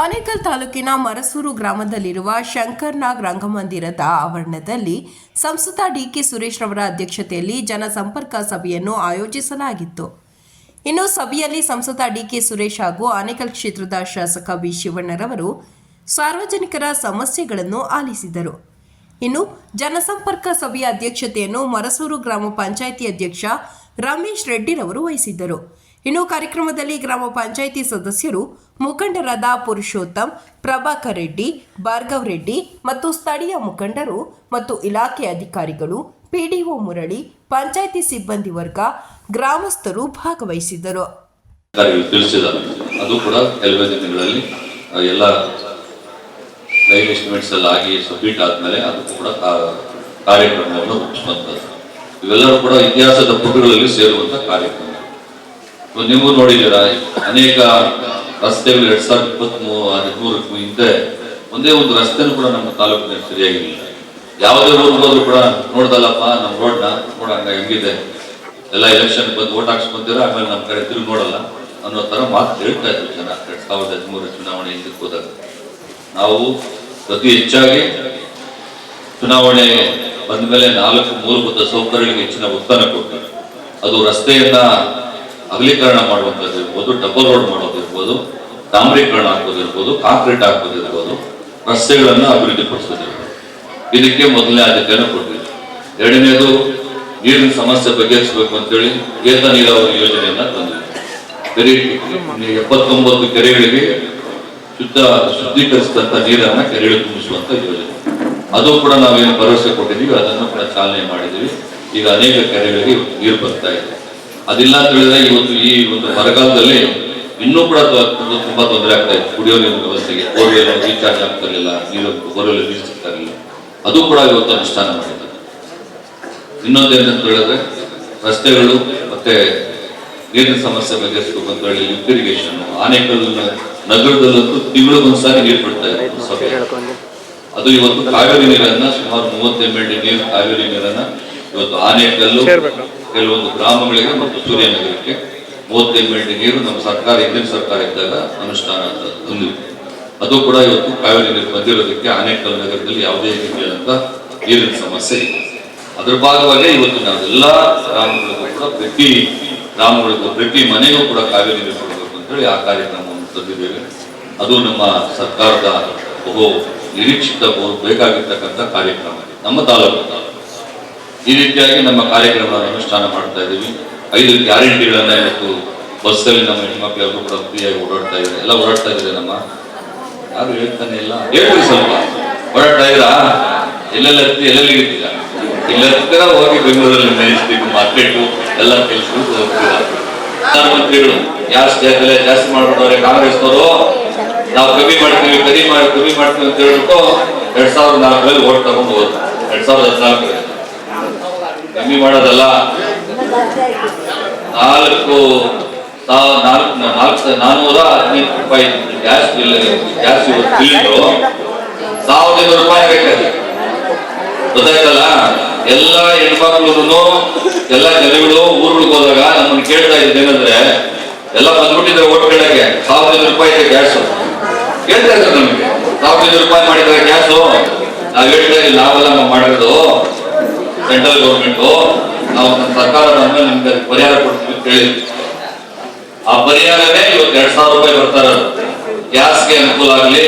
ಆನೇಕಲ್ ತಾಲೂಕಿನ ಮರಸೂರು ಗ್ರಾಮದಲ್ಲಿರುವ ಶಂಕರ್ನಾಗ್ ರಂಗಮಂದಿರದ ಆವರಣದಲ್ಲಿ ಸಂಸದ ಡಿಕೆ ಸುರೇಶ್ ರವರ ಅಧ್ಯಕ್ಷತೆಯಲ್ಲಿ ಜನಸಂಪರ್ಕ ಸಭೆಯನ್ನು ಆಯೋಜಿಸಲಾಗಿತ್ತು. ಇನ್ನು ಸಭೆಯಲ್ಲಿ ಸಂಸದ ಡಿಕೆ ಸುರೇಶ್ ಹಾಗೂ ಆನೇಕಲ್ ಕ್ಷೇತ್ರದ ಶಾಸಕ ಬಿ ಶಿವಣ್ಣರವರು ಸಾರ್ವಜನಿಕರ ಸಮಸ್ಯೆಗಳನ್ನು ಆಲಿಸಿದರು. ಇನ್ನು ಜನಸಂಪರ್ಕ ಸಭೆಯ ಅಧ್ಯಕ್ಷತೆಯನ್ನು ಮರಸೂರು ಗ್ರಾಮ ಪಂಚಾಯಿತಿ ಅಧ್ಯಕ್ಷ ರಮೇಶ್ ರೆಡ್ಡಿರವರು ವಹಿಸಿದ್ದರು. ಇನ್ನು ಕಾರ್ಯಕ್ರಮದಲ್ಲಿ ಗ್ರಾಮ ಪಂಚಾಯಿತಿ ಸದಸ್ಯರು ಮುಖಂಡರಾದ ಪುರುಷೋತ್ತಮ್, ಪ್ರಭಾಕರ್ ರೆಡ್ಡಿ, ಭಾರ್ಗವ್ ರೆಡ್ಡಿ ಮತ್ತು ಸ್ಥಳೀಯ ಮುಖಂಡರು ಮತ್ತು ಇಲಾಖೆ ಅಧಿಕಾರಿಗಳು, ಪಿಡಿಒ ಮುರಳಿ, ಪಂಚಾಯಿತಿ ಸಿಬ್ಬಂದಿ ವರ್ಗ, ಗ್ರಾಮಸ್ಥರು ಭಾಗವಹಿಸಿದರು. ಅದು ಕೂಡ ಕೆಲವೇ ದಿನಗಳಲ್ಲಿ ಎಲ್ಲ ಲೈವ್ ಎಸ್ಟಿಮೇಟ್ಸ್ ಎಲ್ಲ ಆಗಿ ಸಬ್ಮಿಟ್ ಆದ್ಮೇಲೆ ಅದು ಕೂಡ ಕಾರ್ಯಕ್ರಮವನ್ನು ರೂಪಿಸುವಂಥದ್ದು ಇವೆಲ್ಲರೂ ಕೂಡ ಇತಿಹಾಸದ ಪುಟಗಳಲ್ಲಿ ಸೇರುವಂತ ಕಾರ್ಯಕ್ರಮ. ನೀವು ನೋಡಿದ್ದೀರಾ, ಅನೇಕ ರಸ್ತೆಗಳು ಎರಡ್ ಸಾವಿರದ ಇಪ್ಪತ್ತ್ ಮೂರು ಹದಿಮೂರಕ್ಕೂ ಹಿಂದೆ ಒಂದೇ ಒಂದು ರಸ್ತೆನೂ ಕೂಡ ನಮ್ಮ ತಾಲೂಕಿನಲ್ಲಿ ಸರಿಯಾಗಿಲ್ಲ ಯಾವುದೇ ಊರಿಗೆ ಹೋದ್ರು ಕೂಡ ನೋಡ್ದಲ್ಲಪ್ಪ, ನಮ್ಮ ರೋಡ್ನ ನೋಡಂಗ ಹೆಂಗಿದೆ. ಎಲ್ಲ ಎಲೆಕ್ಷನ್ ಬಂದು ಓಟ್ ಹಾಕ್ಸ್ಕೊಂತೀರ ಆಮೇಲೆ ನಮ್ಮ ಕಡೆ ತಿರುಗಿ ನೋಡಲ್ಲ ಅನ್ನೋ ತರ ಮಾತು ಹೇಳ್ತಾ ಇದ್ರು ಜನ ಎರಡ್ ಸಾವಿರದ ಹದಿಮೂರು ಚುನಾವಣೆ ಹಿಂದಕ್ಕೆ ಹೋದಾಗ ನಾವು ಅತಿ ಹೆಚ್ಚಾಗಿ ಚುನಾವಣೆ ಬಂದ ಮೇಲೆ ನಾಲ್ಕು ಮೂಲಭೂತ ಸೌಕರ್ಯಗಳಿಗೆ ಹೆಚ್ಚಿನ ಒತ್ತನ್ನು ಕೊಡ್ತಾರೆ ಅದು ರಸ್ತೆಯನ್ನ ಅಗಲೀಕರಣ ಮಾಡುವಂಥದ್ದು ಇರ್ಬೋದು ಡಬಲ್ ರೋಡ್ ಮಾಡೋದಿರ್ಬೋದು ಡಾಂಬರೀಕರಣ ಹಾಕೋದಿರ್ಬೋದು ಕಾಂಕ್ರೀಟ್ ಹಾಕೋದಿರ್ಬೋದು ರಸ್ತೆಗಳನ್ನು ಅಭಿವೃದ್ಧಿ ಪಡಿಸೋದಿರ್ಬೋದು ಇದಕ್ಕೆ ಮೊದಲನೇ ಆದ್ಯತೆಯನ್ನು ಕೊಟ್ಟಿದೆ ಎರಡನೇದು ನೀರಿನ ಸಮಸ್ಯೆ ಬಗೆಹರಿಸಬೇಕು ಅಂತೇಳಿ ಏತ ನೀರಾವರಿ ಯೋಜನೆಯನ್ನ ತಂದಿದ್ವಿ ಕೆರೆ ಎಪ್ಪತ್ತೊಂಬತ್ತು ಕೆರೆಗಳಿಗೆ ಶುದ್ಧ, ಶುದ್ಧೀಕರಿಸಿದಂತ ನೀರನ್ನ ಕೆರೆಗಳು ತುಂಬಿಸುವಂತ ಯೋಜನೆ. ಅದು ಕೂಡ ನಾವೇನು ಭರವಸೆ ಕೊಟ್ಟಿದ್ದೀವಿ, ಅದನ್ನು ಕೂಡ ಚಾಲನೆ ಮಾಡಿದ್ದೀವಿ. ಈಗ ಅನೇಕ ಕೆರೆಗಳಿಗೆ ನೀರು ಬರ್ತಾ ಇದೆ. ಅದಿಲ್ಲ ಅಂತ ಹೇಳಿದ್ರೆ ಇವತ್ತು ಈ ಒಂದು ಬರಗಾಲದಲ್ಲಿ ಇನ್ನೂ ಕೂಡ ತುಂಬ- ತೊಂದರೆ ಆಗ್ತಾ ಇತ್ತು ಕುಡಿಯೋ ನೀರಿನ ವ್ಯವಸ್ಥೆಗೆ ಬೋರ್ವೆಲ್ ರೀಚಾರ್ಜ್ ಆಗ್ತಾ ಇರಲಿಲ್ಲ ನೀರು ಬೋರ್ವೆಲ್ ನೀರು ಸಿಗ್ತಾ ಇರಲಿಲ್ಲ. ಅದು ಕೂಡ ಇವತ್ತು ಅನುಷ್ಠಾನ ಮಾಡಿದ್ದಾರೆ ಇನ್ನೊಂದೇನಂತ ಹೇಳಿದ್ರೆ ರಸ್ತೆಗಳು ಮತ್ತೆ ನೀರಿನ ಸಮಸ್ಯೆ ಬಗ್ಗೆ ಅಂತ ಹೇಳಿ ಲಿಫ್ಟ್ ಇರಿಗೇಷನ್ ಆನೇಕಲ್ ನಗರದಲ್ಲಂತೂ ತಿಂಗಳಿಗೊಂದ್ಸಾರಿ ನೀರು ಬಿಡ್ತಾ ಸಭೆ ಅದು ಇವತ್ತು ಕಾವೇರಿ ನೀರನ್ನ ಸುಮಾರು ಮೂವತ್ತೆಂಟು ನೀರು ಕಾವೇರಿ ನೀರನ್ನ ಇವತ್ತು ಆನೇಕಲ್ಲು ಕೆಲವೊಂದು ಗ್ರಾಮಗಳಿಗೆ ಮತ್ತು ಸೂರ್ಯನಗರಕ್ಕೆ ಮೂವತ್ತೈದು ಗಂಟೆ ನೀರು ನಮ್ಮ ಸರ್ಕಾರ, ಹಿಂದಿನ ಸರ್ಕಾರ ಇದ್ದಾಗ ಅನುಷ್ಠಾನ ಅಂತ ಅದು ಕೂಡ ಇವತ್ತು ಕಾವೇರಿ ನೀರು ಬಂದಿರೋದಕ್ಕೆ ಆನೇಕಲ್ ನಗರದಲ್ಲಿ ಯಾವುದೇ ರೀತಿಯಾದಂತಹ ನೀರಿನ ಸಮಸ್ಯೆ ಇಲ್ಲ. ಅದ್ರ ಭಾಗವಾಗಿ ಇವತ್ತು ನಾವೆಲ್ಲ ಗ್ರಾಮಗಳಿಗೂ ಕೂಡ ಪ್ರತಿ ಗ್ರಾಮಗಳಿಗೂ, ಪ್ರತಿ ಮನೆಗೂ ಕೂಡ ಕಾವೇರಿ ನೀರು ಕೊಡಬೇಕು ಅಂತೇಳಿ ಆ ಕಾರ್ಯಕ್ರಮವನ್ನು ತಂದಿದ್ದೇವೆ. ಅದು ನಮ್ಮ ಸರ್ಕಾರದ ಬಹು ನಿರೀಕ್ಷಿತ, ಬಹು ಬೇಕಾಗಿರ್ತಕ್ಕಂಥ ಕಾರ್ಯಕ್ರಮ. ನಮ್ಮ ತಾಲೂಕು. ಈ ರೀತಿಯಾಗಿ ನಮ್ಮ ಕಾರ್ಯಕ್ರಮವನ್ನು ಅನುಷ್ಠಾನ ಮಾಡ್ತಾ ಇದ್ದೀವಿ. ಐದು ಗ್ಯಾರಂಟಿಗಳನ್ನ ಇವತ್ತು ಬಸ್ಸಲ್ಲಿ ನಮ್ಮ ಹೆಣ್ಮಕ್ಳು ಕೂಡ ಫ್ರೀಯಾಗಿ ಓಡಾಡ್ತಾ ಇದ್ದಾರೆ. ಎಲ್ಲ ಓಡಾಡ್ತಾ ಇದ್ದಾರೆ ನಮ್ಮ. ಯಾರು ಹೇಳ್ತಾನೆ ಇಲ್ಲ? ಹೇಳ್ತೀವಿ ಸ್ವಲ್ಪ. ಓಡಾಡ್ತಾ ಇದ್ದೀರಾ? ಎಲ್ಲೆಲ್ಲ ಎಲ್ಲೆಲ್ಲಿ ಇರ್ತೀರಾ ಇಲ್ಲ ಹತ್ತಿರ ಹೋಗಿ ಬೆಂಗಳೂರಲ್ಲಿ ಮೇಯಿಸ್ಬೇಕು, ಮಾರ್ಕೆಟ್, ಎಲ್ಲ ಕೆಲಸಗಳು ಪ್ರಧಾನಮಂತ್ರಿಗಳು ಜಾಸ್ತಿ ಜಾಗದಲ್ಲೇ ಜಾಸ್ತಿ ಮಾಡ್ಬಿಟ್ಟವ್ರೆ ಕಾಂಗ್ರೆಸ್ನವರು? ನಾವು ಕಮ್ಮಿ ಮಾಡ್ತೀವಿ, ಕಮ್ಮಿ ಮಾಡಿ, ಕಮ್ಮಿ ಮಾಡ್ತೀವಿ ಅಂತ ಹೇಳ್ಬಿಟ್ಟು ಎರಡ್ ಸಾವಿರದ ನಾಲ್ಕರಲ್ಲಿ ಓಟ್ ತಗೊಂಡು ಹೋದ್ರು. ಎರಡ್ ಸಾವಿರದ ಹದಿನಾಲ್ಕರಲ್ಲಿ. ಕಮ್ಮಿ ಮಾಡೋದಲ್ಲ? ನಾಲ್ಕು ನಾಲ್ಕು ನಾಲ್ಕು ನಾನೂರ ಹದಿನೆಂಟು ರೂಪಾಯಿ ಗ್ಯಾಸ್ ಬಿಲ್, ಗ್ಯಾಸ್ ಬಿಲ್ಲು ಸಾವಿರದ ಐನೂರು ರೂಪಾಯಿ ಬೇಕಾದ್ರೆ ಗೊತ್ತಾಯ್ತಲ್ಲ? ಎಲ್ಲ ಹೆಣ್ಮಕ್ಳು ಎಲ್ಲ ಜನಗಳು ಊರುಗಳಿಗೆ ಹೋದಾಗ ನಮ್ಮನ್ನ ಕೇಳ್ತಾ ಇದ್ದು ಏನಂದ್ರೆ, ಎಲ್ಲ ಬಂದ್ಬಿಟ್ಟಿದ್ರೆ ಓಟ್ ಕೇಳಕ್ಕೆ. ಸಾವಿರದ ಐನೂರು ರೂಪಾಯಿ ಇದೆ ಗ್ಯಾಸ್. ಕೇಳ್ತಾ ಇದ್ರು ನಮಗೆ. ಸಾವಿರದ ಐನೂರು ರೂಪಾಯಿ ಮಾಡಿದ್ರೆ ಗ್ಯಾಸು? ನಾವು ಹೇಳ್ತಾ ಇಲ್ಲ ನಾವೆಲ್ಲ ನಾವು ಮಾಡಿರೋದು ಸೆಂಟ್ರಲ್ ಗೌರ್ಮೆಂಟ್ ನಾವು ನಮ್ಮ ಸರ್ಕಾರ ನಮ್ಗೆ ಪರಿಹಾರ ಕೊಡ್ತೀವಿ ಕೇಳಿದ್ವಿ ಆ ಪರಿಹಾರನೇ ಇವತ್ತು ಎರಡ್ ಸಾವಿರ ರೂಪಾಯಿ ಬರ್ತಾ ಇರೋದು. ಗ್ಯಾಸ್ಗೆ ಅನುಕೂಲ ಆಗಲಿ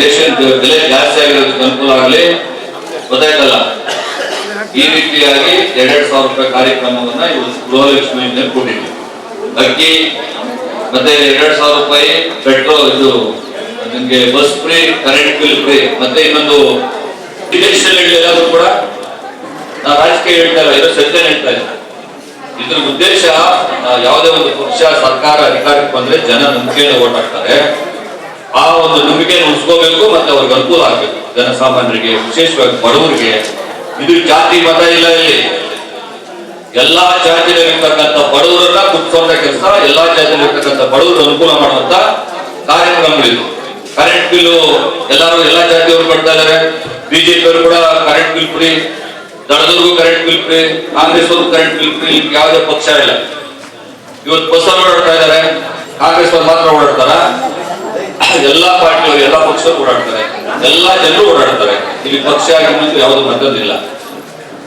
ರೇಷನ್ ಬೆಲೆ ಜಾಸ್ತಿ ಆಗಿರೋದಕ್ಕೆ ಅನುಕೂಲ ಆಗಲಿ, ಗೊತ್ತಾಯ್ತಲ್ಲ? ಈ ರೀತಿಯಾಗಿ ಎರಡೆರಡು ಸಾವಿರ ರೂಪಾಯಿ ಕಾರ್ಯಕ್ರಮವನ್ನ ಇವತ್ತು ಗೃಹಲಕ್ಷ್ಮಿ ಕೊಟ್ಟಿದ್ವಿ ಅಕ್ಕಿ, ಮತ್ತೆ ಎರಡ್ ಸಾವಿರ ರೂಪಾಯಿ ಪೆಟ್ರೋಲ್, ಇದು, ನಿಮ್ಗೆ bus free, current bill free, ಮತ್ತೆ ಇನ್ನೊಂದು ಕೂಡ ರಾಜಕೀಯ ಹೇಳ್ತಾ ಇಲ್ಲ ಇದು ಸತ್ಯ ಹೇಳ್ತಾ ಇಲ್ಲ ಇದ್ರ ಉದ್ದೇಶ ಯಾವುದೇ ಒಂದು ಪಕ್ಷ, ಸರ್ಕಾರ ಅಧಿಕಾರಕ್ಕೆ ಬಂದ್ರೆ ಜನ ನಂಬಿಕೆಯನ್ನು ಓಟ್ ಹಾಕ್ತಾರೆ ಆ ಒಂದು ನಂಬಿಕೆಯನ್ನು ಉಳಿಸ್ಕೋಬೇಕು ಮತ್ತೆ ಅವ್ರಿಗೆ ಅನುಕೂಲ ಆಗ್ಬೇಕು. ಜನಸಾಮಾನ್ಯರಿಗೆ, ವಿಶೇಷವಾಗಿ ಬಡವರಿಗೆ. ಇದು ಜಾತಿ, ಮತ ಇಲ್ಲ ಇಲ್ಲಿ. ಎಲ್ಲಾ ಜಾತಿಯಲ್ಲಿರ್ತಕ್ಕಂಥ ಬಡವರನ್ನ ಕುತ್ಕೊಂಡ ಕೆಲಸ, ಎಲ್ಲಾ ಜಾತಿಯಲ್ಲಿರ್ತಕ್ಕಂಥ ಬಡವರು ಅನುಕೂಲ ಮಾಡುವಂತ ಕಾರ್ಯಕ್ರಮಗಳಿದು ಕರೆಂಟ್ ಬಿಲ್ಲು ಎಲ್ಲರೂ ಎಲ್ಲಾ ಜಾತಿಯವರು ಕೊಡ್ತಾ ಇದಾರೆ ಬಿಜೆಪಿಯವರು ಕೂಡ ಕರೆಂಟ್ ಬಿಲ್ ಫ್ರೀ ದಳದವ್ರಿಗೂ ಕರೆಂಟ್ ಬಿಲ್ ಫ್ರೀ ಕಾಂಗ್ರೆಸ್ ಅವ್ರಿಗೂ ಕರೆಂಟ್ ಬಿಲ್ ಫ್ರೀ ಯಾವುದೇ ಪಕ್ಷ ಇಲ್ಲ. ಇವತ್ತು ಬಸ್ ಓಡಾಡ್ತಾ ಇದಾರೆ ಕಾಂಗ್ರೆಸ್ ಅವ್ರು ಮಾತ್ರ ಓಡಾಡ್ತಾರ. ಎಲ್ಲಾ ಪಾರ್ಟಿಯವರು ಎಲ್ಲಾ ಪಕ್ಷರು ಓಡಾಡ್ತಾರೆ. ಎಲ್ಲಾ ಜನರು ಓಡಾಡ್ತಾರೆ. ಇಲ್ಲಿ ಪಕ್ಷ ಆಗಿದ್ದು ಯಾವುದು ಮತ್ತೊಂದಿಲ್ಲ.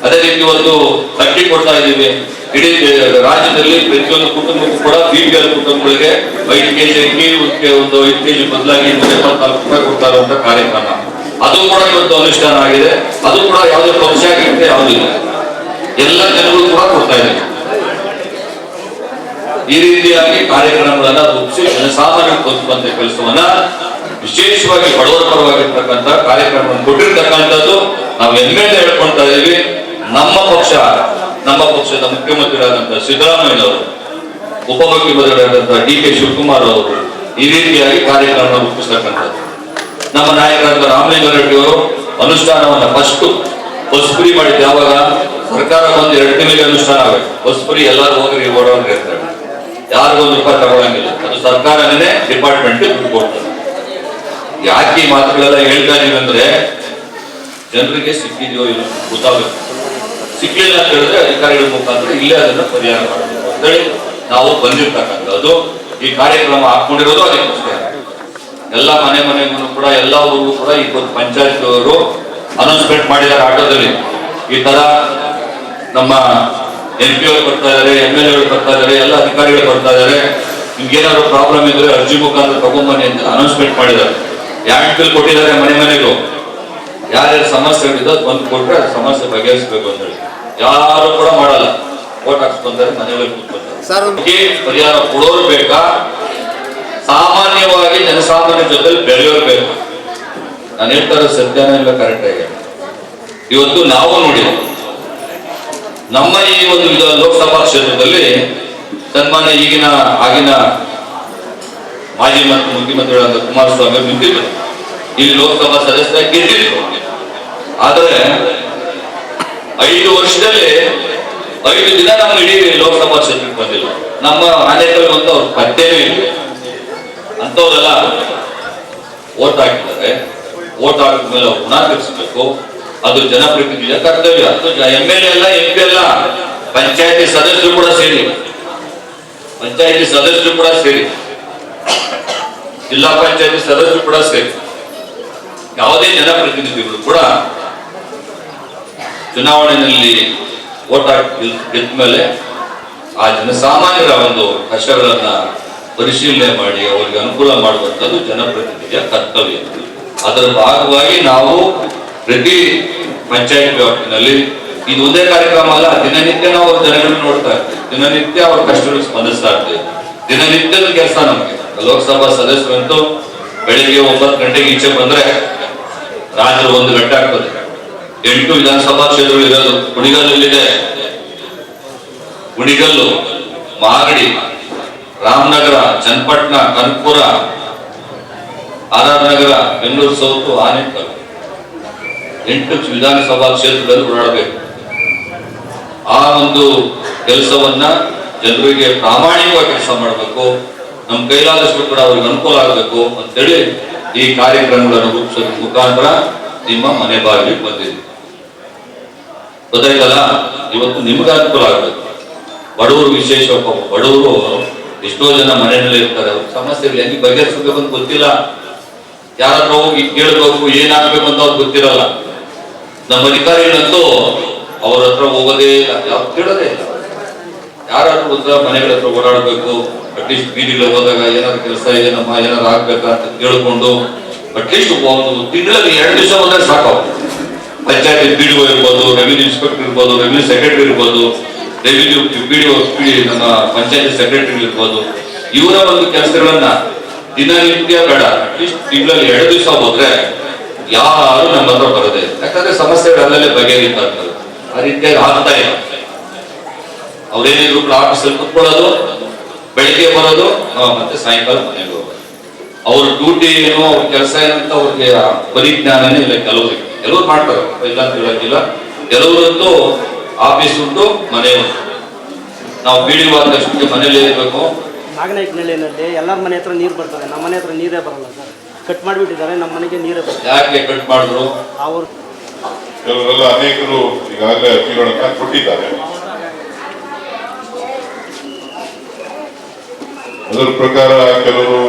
ಅದೇ ರೀತಿ ಒಂದು ತಟ್ಟಿ ಕೊಡ್ತಾ ಇದ್ದೀವಿ. ಇಡೀ ರಾಜ್ಯದಲ್ಲಿ ಪ್ರತಿಯೊಂದು ಕುಟುಂಬಕ್ಕೂ ಕೂಡ ಬಿ ಪಿ ಕುಟುಂಬಗಳಿಗೆ ಐದು ಕೆಜಿ ಅಕ್ಕಿ ಒಂದು- ಐದು ಕೆಜಿ ಬದಲಾಗಿ ನೂರ ಎಪ್ಪತ್ನಾಲ್ಕು ರೂಪಾಯಿ ಕೊಡ್ತಾ ಇರುವಂತ ಕಾರ್ಯಕ್ರಮ. ಅದು ಕೂಡ ಇವತ್ತು ಅನುಷ್ಠಾನ ಆಗಿದೆ. ಅದು ಕೂಡ ಯಾವುದೇ ಪಕ್ಷ ಆಗಿರುತ್ತೆ, ಯಾವುದಿಲ್ಲ. ಎಲ್ಲ ಜನಗಳು ಕೂಡ ಕೊಡ್ತಾ ಇದ್ದಾರೆ. ಈ ರೀತಿಯಾಗಿ ಕಾರ್ಯಕ್ರಮಗಳನ್ನ ರೂಪಿಸಿ ಜನಸಾಮಾನ್ಯ ತಲುಪುವಂತ ಕೆಲಸವನ್ನ ವಿಶೇಷವಾಗಿ ಬಡವರ ಪರವಾಗಿರ್ತಕ್ಕಂಥ ಕಾರ್ಯಕ್ರಮವನ್ನು ಕೊಟ್ಟಿರ್ತಕ್ಕಂಥದ್ದು ನಾವು ಹೆಮ್ಮೆಯಿಂದ ಹೇಳ್ಕೊಳ್ತಾ ಇದೀವಿ ನಮ್ಮ ಪಕ್ಷ, ನಮ್ಮ ಪಕ್ಷದ ಮುಖ್ಯಮಂತ್ರಿಗಳಾದಂತಹ ಸಿದ್ದರಾಮಯ್ಯನವರು ಉಪಮುಖ್ಯಮಂತ್ರಿಗಳಾದಂತಹ ಡಿ ಕೆ ಶಿವಕುಮಾರ್ ಅವರು ಈ ರೀತಿಯಾಗಿ ಕಾರ್ಯಕ್ರಮ ರೂಪಿಸ್ತಕ್ಕಂಥದ್ದು. ನಮ್ಮ ನಾಯಕರಾದ ರಾಮಲಿಂಗಾರೆಡ್ಡಿ ಅವರು ಅನುಷ್ಠಾನವನ್ನ ಫಸ್ಟ್ ಹೊಸಪುರಿ ಮಾಡಿದ್ದೆ ಯಾವಾಗ? ಸರ್ಕಾರ ಬಂದು ಎರಡು ತಿಂಗಳಿಗೆ ಅನುಷ್ಠಾನ ಆಗಬೇಕು. ಹೊಸಪುರಿ ಎಲ್ಲರೂ ಹೋಗಿ ಬರೋ ಇರ್ತಾರೆ ಯಾರಿಗೂ ಒಂದು ರೂಪಾಯಿ ತಗೊಳಂಗಿಲ್ಲ. ಅದು ಸರ್ಕಾರನೇ ಡಿಪಾರ್ಟ್ಮೆಂಟ್ ದುಡ್ಡು ಕೊಡ್ತದೆ. ಯಾಕೆ ಈ ಮಾತುಗಳೆಲ್ಲ ಹೇಳ್ತಾ ಇದೀವಿ ಅಂದ್ರೆ ಜನರಿಗೆ ಸಿಕ್ಕಿದೆಯೋ ಇಲ್ಲ ಗೊತ್ತಾಗಬೇಕು ಸಿಕ್ಕಿಲ್ಲ ಅಂತ ಹೇಳಿದ್ರೆ ಅಧಿಕಾರಿಗಳ ಮುಖಾಂತರ ಇಲ್ಲೇ ಅದನ್ನ ಪರಿಹಾರ ಮಾಡಬೇಕು. ಅಂತೇಳಿ ನಾವು ಬಂದಿರ್ತಕ್ಕಂಥದ್ದು. ಈ ಕಾರ್ಯಕ್ರಮ ಹಾಕೊಂಡಿರೋದು ಅದಕ್ಕೋಸ್ಕರ. ಎಲ್ಲ ಮನೆ ಮನೆಗೂ ಕೂಡ ಎಲ್ಲ ಊರಿಗೂ ಕೂಡ ಇವತ್ತು ಪಂಚಾಯತ್ ಅವರು ಅನೌನ್ಸ್ಮೆಂಟ್ ಮಾಡಿದ್ದಾರೆ ಆಟೋದಲ್ಲಿ. ಈ ತರ ನಮ್ಮ ಎಂ ಪಿ ಅವರು ಬರ್ತಾ ಇದಾರೆ ಎಂ ಎಲ್ ಎಗಳು ಬರ್ತಾ ಇದಾರೆ ಎಲ್ಲ ಅಧಿಕಾರಿಗಳು ಬರ್ತಾ ಇದಾರೆ ನಿಮ್ಗೆ ಏನಾದ್ರು ಪ್ರಾಬ್ಲಮ್ ಇದ್ರೆ ಅರ್ಜಿ ಮುಖಾಂತರ ತಗೊಂಬನ್ನಿ ಅಂತ ಅನೌನ್ಸ್ಮೆಂಟ್ ಮಾಡಿದ್ದಾರೆ. ಯಾಡ್ ಬಿಲ್ ಕೊಟ್ಟಿದ್ದಾರೆ ಮನೆ ಮನೆಗೂ? ಯಾರ್ಯಾರ ಸಮಸ್ಯೆ ಇದ್ದ ಬಂದು ಕೊಟ್ರೆ ಸಮಸ್ಯೆ ಬಗೆಹರಿಸಬೇಕು ಅಂತ ಹೇಳಿ. ಯಾರು ಕೂಡ ಮಾಡಲ್ಲ. ಓಟ್ ಹಾಕ್ಸ್ಕೊಂತಾರೆ ಮನೆಯಲ್ಲಿ ಕೂತ್ಕೊಂತಾರೆ. ಪರಿಹಾರ ಕೊಡೋರು ಬೇಕಾ? ಸಾಮಾನ್ಯವಾಗಿ ಜನಸಾಮಾನ್ಯ ಜೊತೆ ಬೆಳೆಯೋರ್ಬೇಕು ನಾನು ಹೇಳ್ತಾರ ಸತ್ಯನ ಇಲ್ಲ ಕರೆಕ್ಟ್ ಆಗಿ ಇವತ್ತು ನಾವು ನೋಡಿ ನಮ್ಮ ಈ ಒಂದು ಲೋಕಸಭಾ ಕ್ಷೇತ್ರದಲ್ಲಿ ಸನ್ಮಾನ್ಯ ಈಗಿನ ಆಗಿನ ಮಾಜಿ ಮತ್ತು ಮುಖ್ಯಮಂತ್ರಿಗಳಾದ ಕುಮಾರಸ್ವಾಮಿ ನಿಂತಿದ್ರು. ಇಲ್ಲಿ ಲೋಕಸಭಾ ಸದಸ್ಯ ಗೆದ್ದಿದ್ರು. ಆದರೆ ಐದು ವರ್ಷದಲ್ಲಿ ಐದು ದಿನ ನಮ್ಮ ಇಡೀ ಲೋಕಸಭಾ ಕ್ಷೇತ್ರಕ್ಕೆ ಬಂದಿಲ್ಲ. ನಮ್ಮ ಆನೇಕಲ್ ಬಂದು ಅವ್ರ ಪತ್ತೇನೂ ಇಲ್ಲ. ಅಂತವ್ರೆಲ್ಲ ಓಟ್ ಹಾಕಿದ್ದಾರೆ. ಓಟ್ ಹಾಕಿದ ಮೇಲೆ ಅವ್ರು ತಿಳಿಸಬೇಕು ಅದು ಜನಪ್ರತಿನಿಧಿಯ ಕರ್ತವ್ಯ ಅದು ಎಂ ಎಲ್ ಎ ಅಲ್ಲ ಎಂ ಪಿ ಎಲ್ಲ ಪಂಚಾಯತಿ ಸದಸ್ಯರು ಕೂಡ ಸೇರಿ. ಪಂಚಾಯತಿ ಸದಸ್ಯರು ಕೂಡ ಸೇರಿ. ಜಿಲ್ಲಾ ಪಂಚಾಯತಿ ಸದಸ್ಯರು ಕೂಡ ಸೇರಿ. ಯಾವುದೇ ಜನಪ್ರತಿನಿಧಿಗಳು ಕೂಡ ಚುನಾವಣೆಯಲ್ಲಿ ಓಟ್ ಹಾಕಿ ಗೆದ್ದ ಮೇಲೆ ಆ ಜನಸಾಮಾನ್ಯರ ಒಂದು ಕಷ್ಟಗಳನ್ನ ಪರಿಶೀಲನೆ ಮಾಡಿ, ಅವರಿಗೆ ಅನುಕೂಲ ಮಾಡುವಂಥದ್ದು ಜನಪ್ರತಿನಿಧಿಯ ಕರ್ತವ್ಯ ಅದರ ಭಾಗವಾಗಿ ನಾವು ಪ್ರತಿ ಪಂಚಾಯತ್ ವ್ಯಾಪ್ತಿನಲ್ಲಿ ಇದು ಒಂದೇ ಕಾರ್ಯಕ್ರಮ ಅಲ್ಲ, ದಿನನಿತ್ಯ ನಾವು ಅವ್ರ ಜನಗಳನ್ನ ನೋಡ್ತಾ ಇರ್ತೀವಿ. ದಿನನಿತ್ಯ ಅವ್ರ ಕಷ್ಟಗಳಿಗೆ ಸ್ಪಂದಿಸ್ತಾ ಇರ್ತೀವಿ. ದಿನನಿತ್ಯದ ಕೆಲಸ ನಮಗೆ. ಲೋಕಸಭಾ ಸದಸ್ಯರಂತೂ ಬೆಳಿಗ್ಗೆ ಒಂಬತ್ತು ಗಂಟೆಗೆ ಈಚೆ ಬಂದ್ರೆ ರಾತ್ರಿ ಒಂದು ಗಂಟೆ ಆಗ್ತದೆ. ಎಂಟು ವಿಧಾನಸಭಾ ಕ್ಷೇತ್ರಗಳು ಇರೋದು, ಕುಣಿಗಲ್ಲಲ್ಲಿದೆ. ಕುಣಿಗಲ್ಲು, ಮಾಗಡಿ ರಾಮನಗರ, ಚನ್ನಪಟ್ಟಣ ಕನ್ಪುರ ಆರ್ ನಗರ ಬೆಂಗಳೂರು ಸೌತು ಆನೇಕಲ್ ಎಂಟು ವಿಧಾನಸಭಾ ಕ್ಷೇತ್ರದಲ್ಲಿ ಓಡಾಡಬೇಕು ಆ ಒಂದು ಕೆಲಸವನ್ನ ಜನರಿಗೆ ಪ್ರಾಮಾಣಿಕವಾಗಿ ಕೆಲಸ ಮಾಡಬೇಕು. ನಮ್ಮ ಕೈಲಾದಷ್ಟು ಕೂಡ ಅವ್ರಿಗೆ ಅನುಕೂಲ ಆಗಬೇಕು ಅಂತೇಳಿ ಈ ಕಾರ್ಯಕ್ರಮಗಳನ್ನು ರೂಪಿಸೋದ್ರ ಮುಖಾಂತರ ನಿಮ್ಮ ಮನೆ ಬಾಗಿಲಿಗೆ ಬಂದಿದೆ ಗೊತ್ತಾಯ್ತಲ್ಲ? ಇವತ್ತು ನಿಮ್ಗೆ ಅನುಕೂಲ ಆಗಬೇಕು. ಬಡವರು ವಿಶೇಷ ಬಡವರು ಎಷ್ಟೋ ಜನ ಮನೆಯಲ್ಲೇ ಇರ್ತಾರೆ, ಅವ್ರ ಸಮಸ್ಯೆಗಳು ಹೆಂಗೆ ಬಗೆಹರಿಸಬೇಕು ಅಂತ ಗೊತ್ತಿಲ್ಲ. ಯಾರತ್ರ ಹೋಗಿ ಕೇಳಬೇಕು ಏನಾಗಬೇಕು ಅಂತ ಅವ್ರು ಗೊತ್ತಿರಲ್ಲ. ನಮ್ಮ ಅಧಿಕಾರಿಗಳಂತೂ ಅವ್ರ ಹತ್ರ ಹೋಗೋದೇ ಇಲ್ಲ. ಯಾವ ಕೇಳೋದೇ ಇಲ್ಲ. ಯಾರಾದ್ರೂ ಹತ್ರ ಮನೆಗಳ ಹತ್ರ ಓಡಾಡಬೇಕು ಅಟ್ಲೀಸ್ಟ್ ಬೀದಿಗಳಿಗೆ ಹೋದಾಗ ಏನಾದ್ರು ಕೆಲಸ ಇದೆ, ನಮ್ಮ ಏನಾದ್ರು ಆಗ್ಬೇಕಾ ಅಂತ ಕೇಳ್ಕೊಂಡು ಅಟ್ಲೀಸ್ಟ್ ಒಂದು ತಿಂಗಳಲ್ಲಿ ಎರಡು ದಿವಸ ಹೋದ್ರೆ ಸಾಕು ಪಂಚಾಯತ್ ಬಿ ಡಿ ಇರ್ಬೋದು ರೆವಿನ್ಯೂ ಇನ್ಸ್ಪೆಕ್ಟರ್ ಇರ್ಬೋದು ರೆವಿನ್ಯೂ ಸೆಕ್ರೆಟರಿ ಇರ್ಬೋದು. ರೆವಿನ್ಯೂ ಪಿ ಡಿ ನಮ್ಮ ಪಂಚಾಯತ್ ಸೆಕ್ರೆಟರಿ ಇರ್ಬೋದು, ಇವರ ಒಂದು ಕೆಲಸಗಳನ್ನ ದಿನನಿತ್ಯ ಬೇಡ ಅಟ್ಲೀಸ್ಟ್ ತಿಂಗಳಲ್ಲಿ ಎರಡು ದಿವಸ ಹೋದ್ರೆ ಯಾರು ನಮ್ಮ ಹತ್ರ ಬರೋದೇ. ಯಾಕಂದ್ರೆ ಸಮಸ್ಯೆಗಳಲ್ಲೇ ಬಗೆಹರಿತಾ ಇರ್ತವೆ. ಆ ರೀತಿಯಾಗಿ ಆಗ್ತಾ ಇಲ್ಲ. ಅವ್ರೇನಿದ್ರು ಆಫೀಸ್ ಆಫೀಸಲ್ಲಿ ಕುತ್ಕೊಳ್ಳೋದು, ಬೆಳಿಗ್ಗೆ ಬರೋದು ಮತ್ತೆ ಸಾಯಂಕಾಲ ಮನೆಗೆ ಹೋಗೋದು. ಅವ್ರ ಡ್ಯೂಟಿ ಏನು, ಅವ್ರ ಕೆಲಸ ಏನಂತ ಅವ್ರಿಗೆ ಪರಿಜ್ಞಾನನೇ ಇಲ್ಲ ಕೆಲವರಿಗೆ. ಕೆಲವ್ರು ಮಾಡ್ತಾರೆ ಇಲ್ಲ ಅಂತ ಹೇಳಂಗಿಲ್ಲ ಕೆಲವರಂತೂ ಆಫೀಸ್ ಉಂಟು ಮನೆ ಉಂಟು. ನಾವು ಬೀಡಿ ತಕ್ಷಣ ಮನೇಲಿ ಇರಬೇಕು. ನಾಗನಾಯಕನಹಳ್ಳಿನಲ್ಲಿ ಎಲ್ಲರ ಮನೆ ಹತ್ರ ನೀರು ಬರ್ತದೆ. ನಮ್ಮ ಮನೆ ಹತ್ರ ನೀರೇ ಬರಲ್ಲ ಸರ್. ಕಟ್ ಮಾಡಿಬಿಟ್ಟಿದ್ದಾರೆ ನಮ್ಮ ಮನೆಗೆ ನೀರೇ ಬರ್ತದೆ ಯಾಕೆ ಕಟ್ ಮಾಡಿದ್ರು? ಅವರು ಕೆಲವರೆಲ್ಲ ಅನೇಕರು ಈಗಾಗಲೇ ಅರ್ಜಿಗಳನ್ನ ಕೊಟ್ಟಿದ್ದಾರೆ ಅದರ ಪ್ರಕಾರ ಕೆಲವರು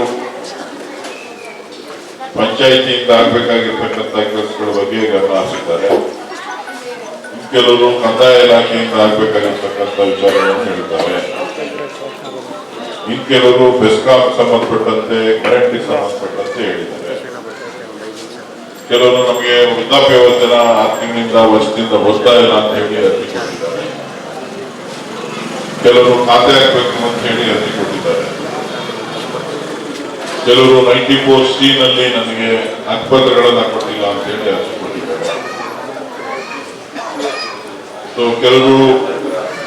ಪಂಚಾಯಿತಿಯಿಂದ ಆಗ್ಬೇಕಾಗಿರ್ತಕ್ಕಂಥ ಕೆಲಸಗಳ ಬಗ್ಗೆ ಗಮನ ಹರಿಸಿದ್ದಾರೆ ಕೆಲವರು ಕಂದಾಯ ಇಲಾಖೆಯಿಂದ ಆಗ್ಬೇಕಾಗಿರ್ತಕ್ಕಂಥ ವಿಚಾರಗಳನ್ನು ಹೇಳ್ತಾರೆ. ಇನ್ ಕೆಲವರು ಬೆಸ್ಕಾಂ ಸಂಬಂಧಪಟ್ಟಂತೆ ಕರೆಂಟ್ಗೆ ಸಂಬಂಧಪಟ್ಟಂತೆ ಹೇಳಿದ್ದಾರೆ. ಕೆಲವರು ನಮಗೆ ವೃದ್ಧಾಪ್ಯ ಯೋಜನ ಆರು ತಿಂಗಳಿಂದ ವರ್ಷದಿಂದ ಬರ್ತಾ ಇಲ್ಲ ಅಂತ ಹೇಳಿ ಅರ್ಜಿ ಕೊಟ್ಟಿದ್ದಾರೆ. ಕೆಲವರು ಖಾತೆ ಹಾಕ್ಬೇಕು ಅಂತ ಹೇಳಿ ಅರ್ಜಿ ಕೊಟ್ಟಿದ್ದಾರೆ. ಕೆಲವರು ನೈಂಟಿ ಫೋರ್ ಸಿ ನಲ್ಲಿ ನನಗೆ ಆಸ್ಪತ್ರೆಗಳನ್ನ ಕೊಟ್ಟಿಲ್ಲ ಅಂತ ಹೇಳಿ ಅರ್ಜಿ ಕೊಟ್ಟಿದ್ದಾರೆ ಸೊ ಕೆಲವರು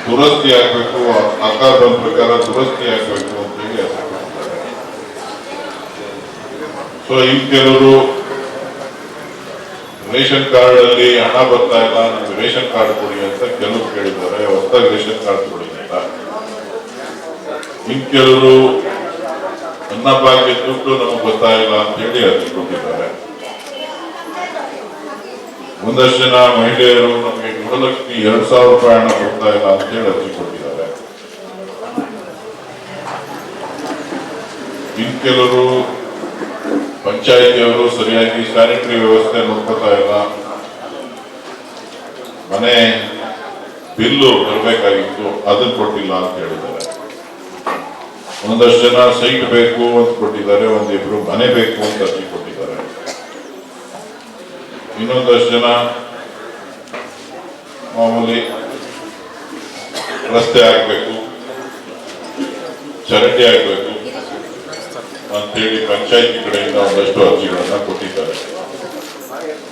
ದುರಸ್ತಿ ಆಗ್ಬೇಕು ಆಕಾರ ಬಂದ ಪ್ರಕಾರ ದುರಸ್ತಿ ಆಗ್ಬೇಕು ಅಂತ ಹೇಳಿ ಸೊ ಇನ್ ಕೆಲವರು ರೇಷನ್ ಕಾರ್ಡ್ ಅಲ್ಲಿ ಹಣ ಬರ್ತಾ ಇಲ್ಲ ರೇಷನ್ ಕಾರ್ಡ್ ಕೊಡಿ ಅಂತ ಕೆಲವರು ಕೇಳಿದ್ದಾರೆ, ಹೊಸದಾಗಿ ರೇಷನ್ ಕಾರ್ಡ್ ಕೊಡಿ ಅಂತ. ಇನ್ ಕೆಲವರು ಅನ್ನಭಾಗ್ಯ ದುಡ್ಡು ನಮಗೆ ಬರ್ತಾ ಅಂತ ಹೇಳಿ ಅರ್ಜಿ ಕೊಟ್ಟಿದ್ದಾರೆ. ಒಂದಷ್ಟು ಜನ ಮಹಿಳೆಯರು ನಮಗೆ ಗೃಹಲಕ್ಷ್ಮಿ ಎರಡು ಸಾವಿರ ರೂಪಾಯಿ ಹಣ ಕೊಡ್ತಾ ಇಲ್ಲ ಅಂತ ಹೇಳಿ ಅರ್ಜಿ ಕೊಟ್ಟಿದ್ದಾರೆ ಇನ್ ಕೆಲವರು ಪಂಚಾಯಿತಿಯವರು ಸರಿಯಾಗಿ ಸ್ಯಾನಿಟರಿ ವ್ಯವಸ್ಥೆ ನೋಡ್ಕೋತಾ ಇಲ್ಲ. ಮನೆ ಬಿಲ್ಲು ಬರಬೇಕಾಗಿತ್ತು ಅದನ್ನು ಕೊಟ್ಟಿಲ್ಲ ಅಂತ ಹೇಳಿದ್ದಾರೆ. ಒಂದಷ್ಟು ಜನ ಸೈಟ್ ಬೇಕು ಅಂತ ಕೊಟ್ಟಿದ್ದಾರೆ, ಒಂದಿಬ್ರು ಮನೆ ಬೇಕು ಅಂತ ಅರ್ಜಿ ಕೊಟ್ಟಿದ್ದಾರೆ. ಇನ್ನೊಂದಷ್ಟು ಜನ ಮಾಮೂಲಿ ರಸ್ತೆ ಆಗಬೇಕು, ಚರಂಡಿ ಆಗಬೇಕು ಅಂತೇಳಿ ಪಂಚಾಯತಿ ಕಡೆಯಿಂದ ಒಂದಷ್ಟು ಅರ್ಜಿಗಳನ್ನ ಕೊಟ್ಟಿದ್ದಾರೆ.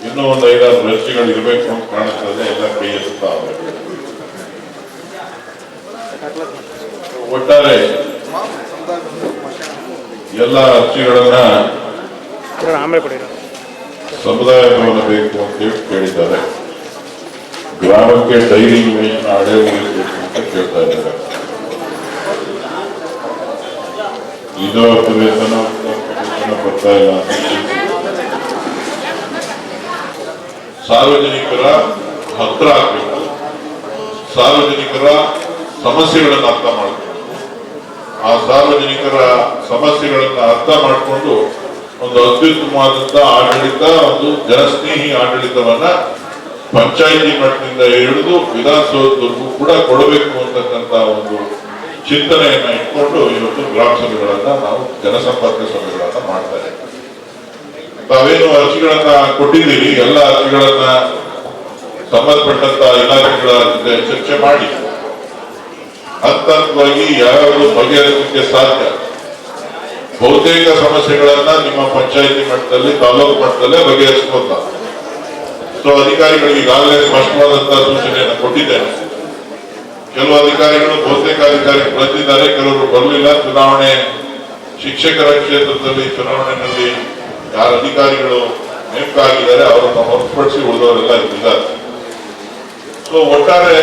ಇನ್ನೂ ಒಂದು ಐದಾರು ಅರ್ಜಿಗಳು ಇರಬೇಕು ಅಂತ ಕಾಣಿಸ್ತದೆ, ಎಲ್ಲ ಕೈ ಎತ್ತಾ ಒಟ್ಟಾರೆ ಎಲ್ಲ ಅರ್ಜಿಗಳನ್ನ ಆಮೇಲೆ ಸಮುದಾಯ ಭವನ ಬೇಕು ಅಂತ ಕೇಳಿದ್ದಾರೆ. ಗ್ರಾಮಕ್ಕೆ ಡೈರಿ ಹಳೆ ಬೇಕು ಅಂತ ಕೇಳ್ತಾ ಇದ್ದಾರೆ. ಇದು ವೇತನ ಬರ್ತಾ ಇಲ್ಲ ಸಾರ್ವಜನಿಕರ ಹತ್ರ ಆಗ್ಬೇಕು. ಸಾರ್ವಜನಿಕರ ಸಮಸ್ಯೆಗಳನ್ನು ಅರ್ಥ ಮಾಡಬೇಕು ಆ ಸಾರ್ವಜನಿಕರ ಸಮಸ್ಯೆಗಳನ್ನ ಅರ್ಥ ಮಾಡಿಕೊಂಡು ಒಂದು ಅತ್ಯುತ್ತಮವಾದಂತ ಆಡಳಿತ, ಒಂದು ಜನಸ್ನೇಹಿ ಆಡಳಿತವನ್ನ ಪಂಚಾಯಿತಿ ಮಟ್ಟದಿಂದ ಹಿಡಿದು ವಿಧಾನಸೌಧದವರೆಗೂ ಕೂಡ ಕೊಡಬೇಕು ಅಂತಕ್ಕಂತ ಒಂದು ಚಿಂತನೆಯನ್ನ ಇಟ್ಕೊಂಡು ಇವತ್ತು ಗ್ರಾಮ ಸಭೆಗಳನ್ನ ನಾವು ಜನಸಂಪರ್ಕ ಸಭೆಗಳನ್ನ ಇದ್ದೀವಿ. ತಾವೇನು ಅರ್ಜಿಗಳನ್ನ ಕೊಟ್ಟಿದ್ದೀವಿ ಎಲ್ಲ ಅರ್ಜಿಗಳನ್ನ ಸಂಬಂಧಪಟ್ಟಂತ ಇಲಾಖೆಗಳ ಜೊತೆ ಚರ್ಚೆ ಮಾಡಿ. ಹಂತ ಹಂತವಾಗಿ ಯಾವ್ಯಾವ ಬಗೆಹರಿಸಲಿಕ್ಕೆ ಸಾಧ್ಯ? ಬಹುತೇಕ ಸಮಸ್ಯೆಗಳನ್ನ ನಿಮ್ಮ ಪಂಚಾಯತಿ ಮಟ್ಟದಲ್ಲಿ, ತಾಲೂಕು ಮಟ್ಟದಲ್ಲೇ ಬಗೆಹರಿಸಬಹುದು ಸೊ ಅಧಿಕಾರಿಗಳಿಗೆ ಈಗಾಗಲೇ ಸ್ಪಷ್ಟವಾದಂತಹ ಸೂಚನೆಯನ್ನು ಕೊಟ್ಟಿದ್ದೇನೆ. ಕೆಲವು ಅಧಿಕಾರಿಗಳು, ಬಹುತೇಕ ಅಧಿಕಾರಿಗಳು ಬಂದಿದ್ದಾರೆ, ಕೆಲವರು ಬರಲಿಲ್ಲ. ಚುನಾವಣೆ, ಶಿಕ್ಷಕರ ಕ್ಷೇತ್ರದಲ್ಲಿ, ಚುನಾವಣೆಯಲ್ಲಿ ಯಾರ ಅಧಿಕಾರಿಗಳು ನೇಮಕ ಆಗಿದ್ದಾರೆ ಅವರನ್ನು ಹೊರತುಪಡಿಸಿ ಉಳಿದವರೆಲ್ಲ ಇದ್ದಾರೆ. ಸೊ ಒಟ್ಟಾರೆ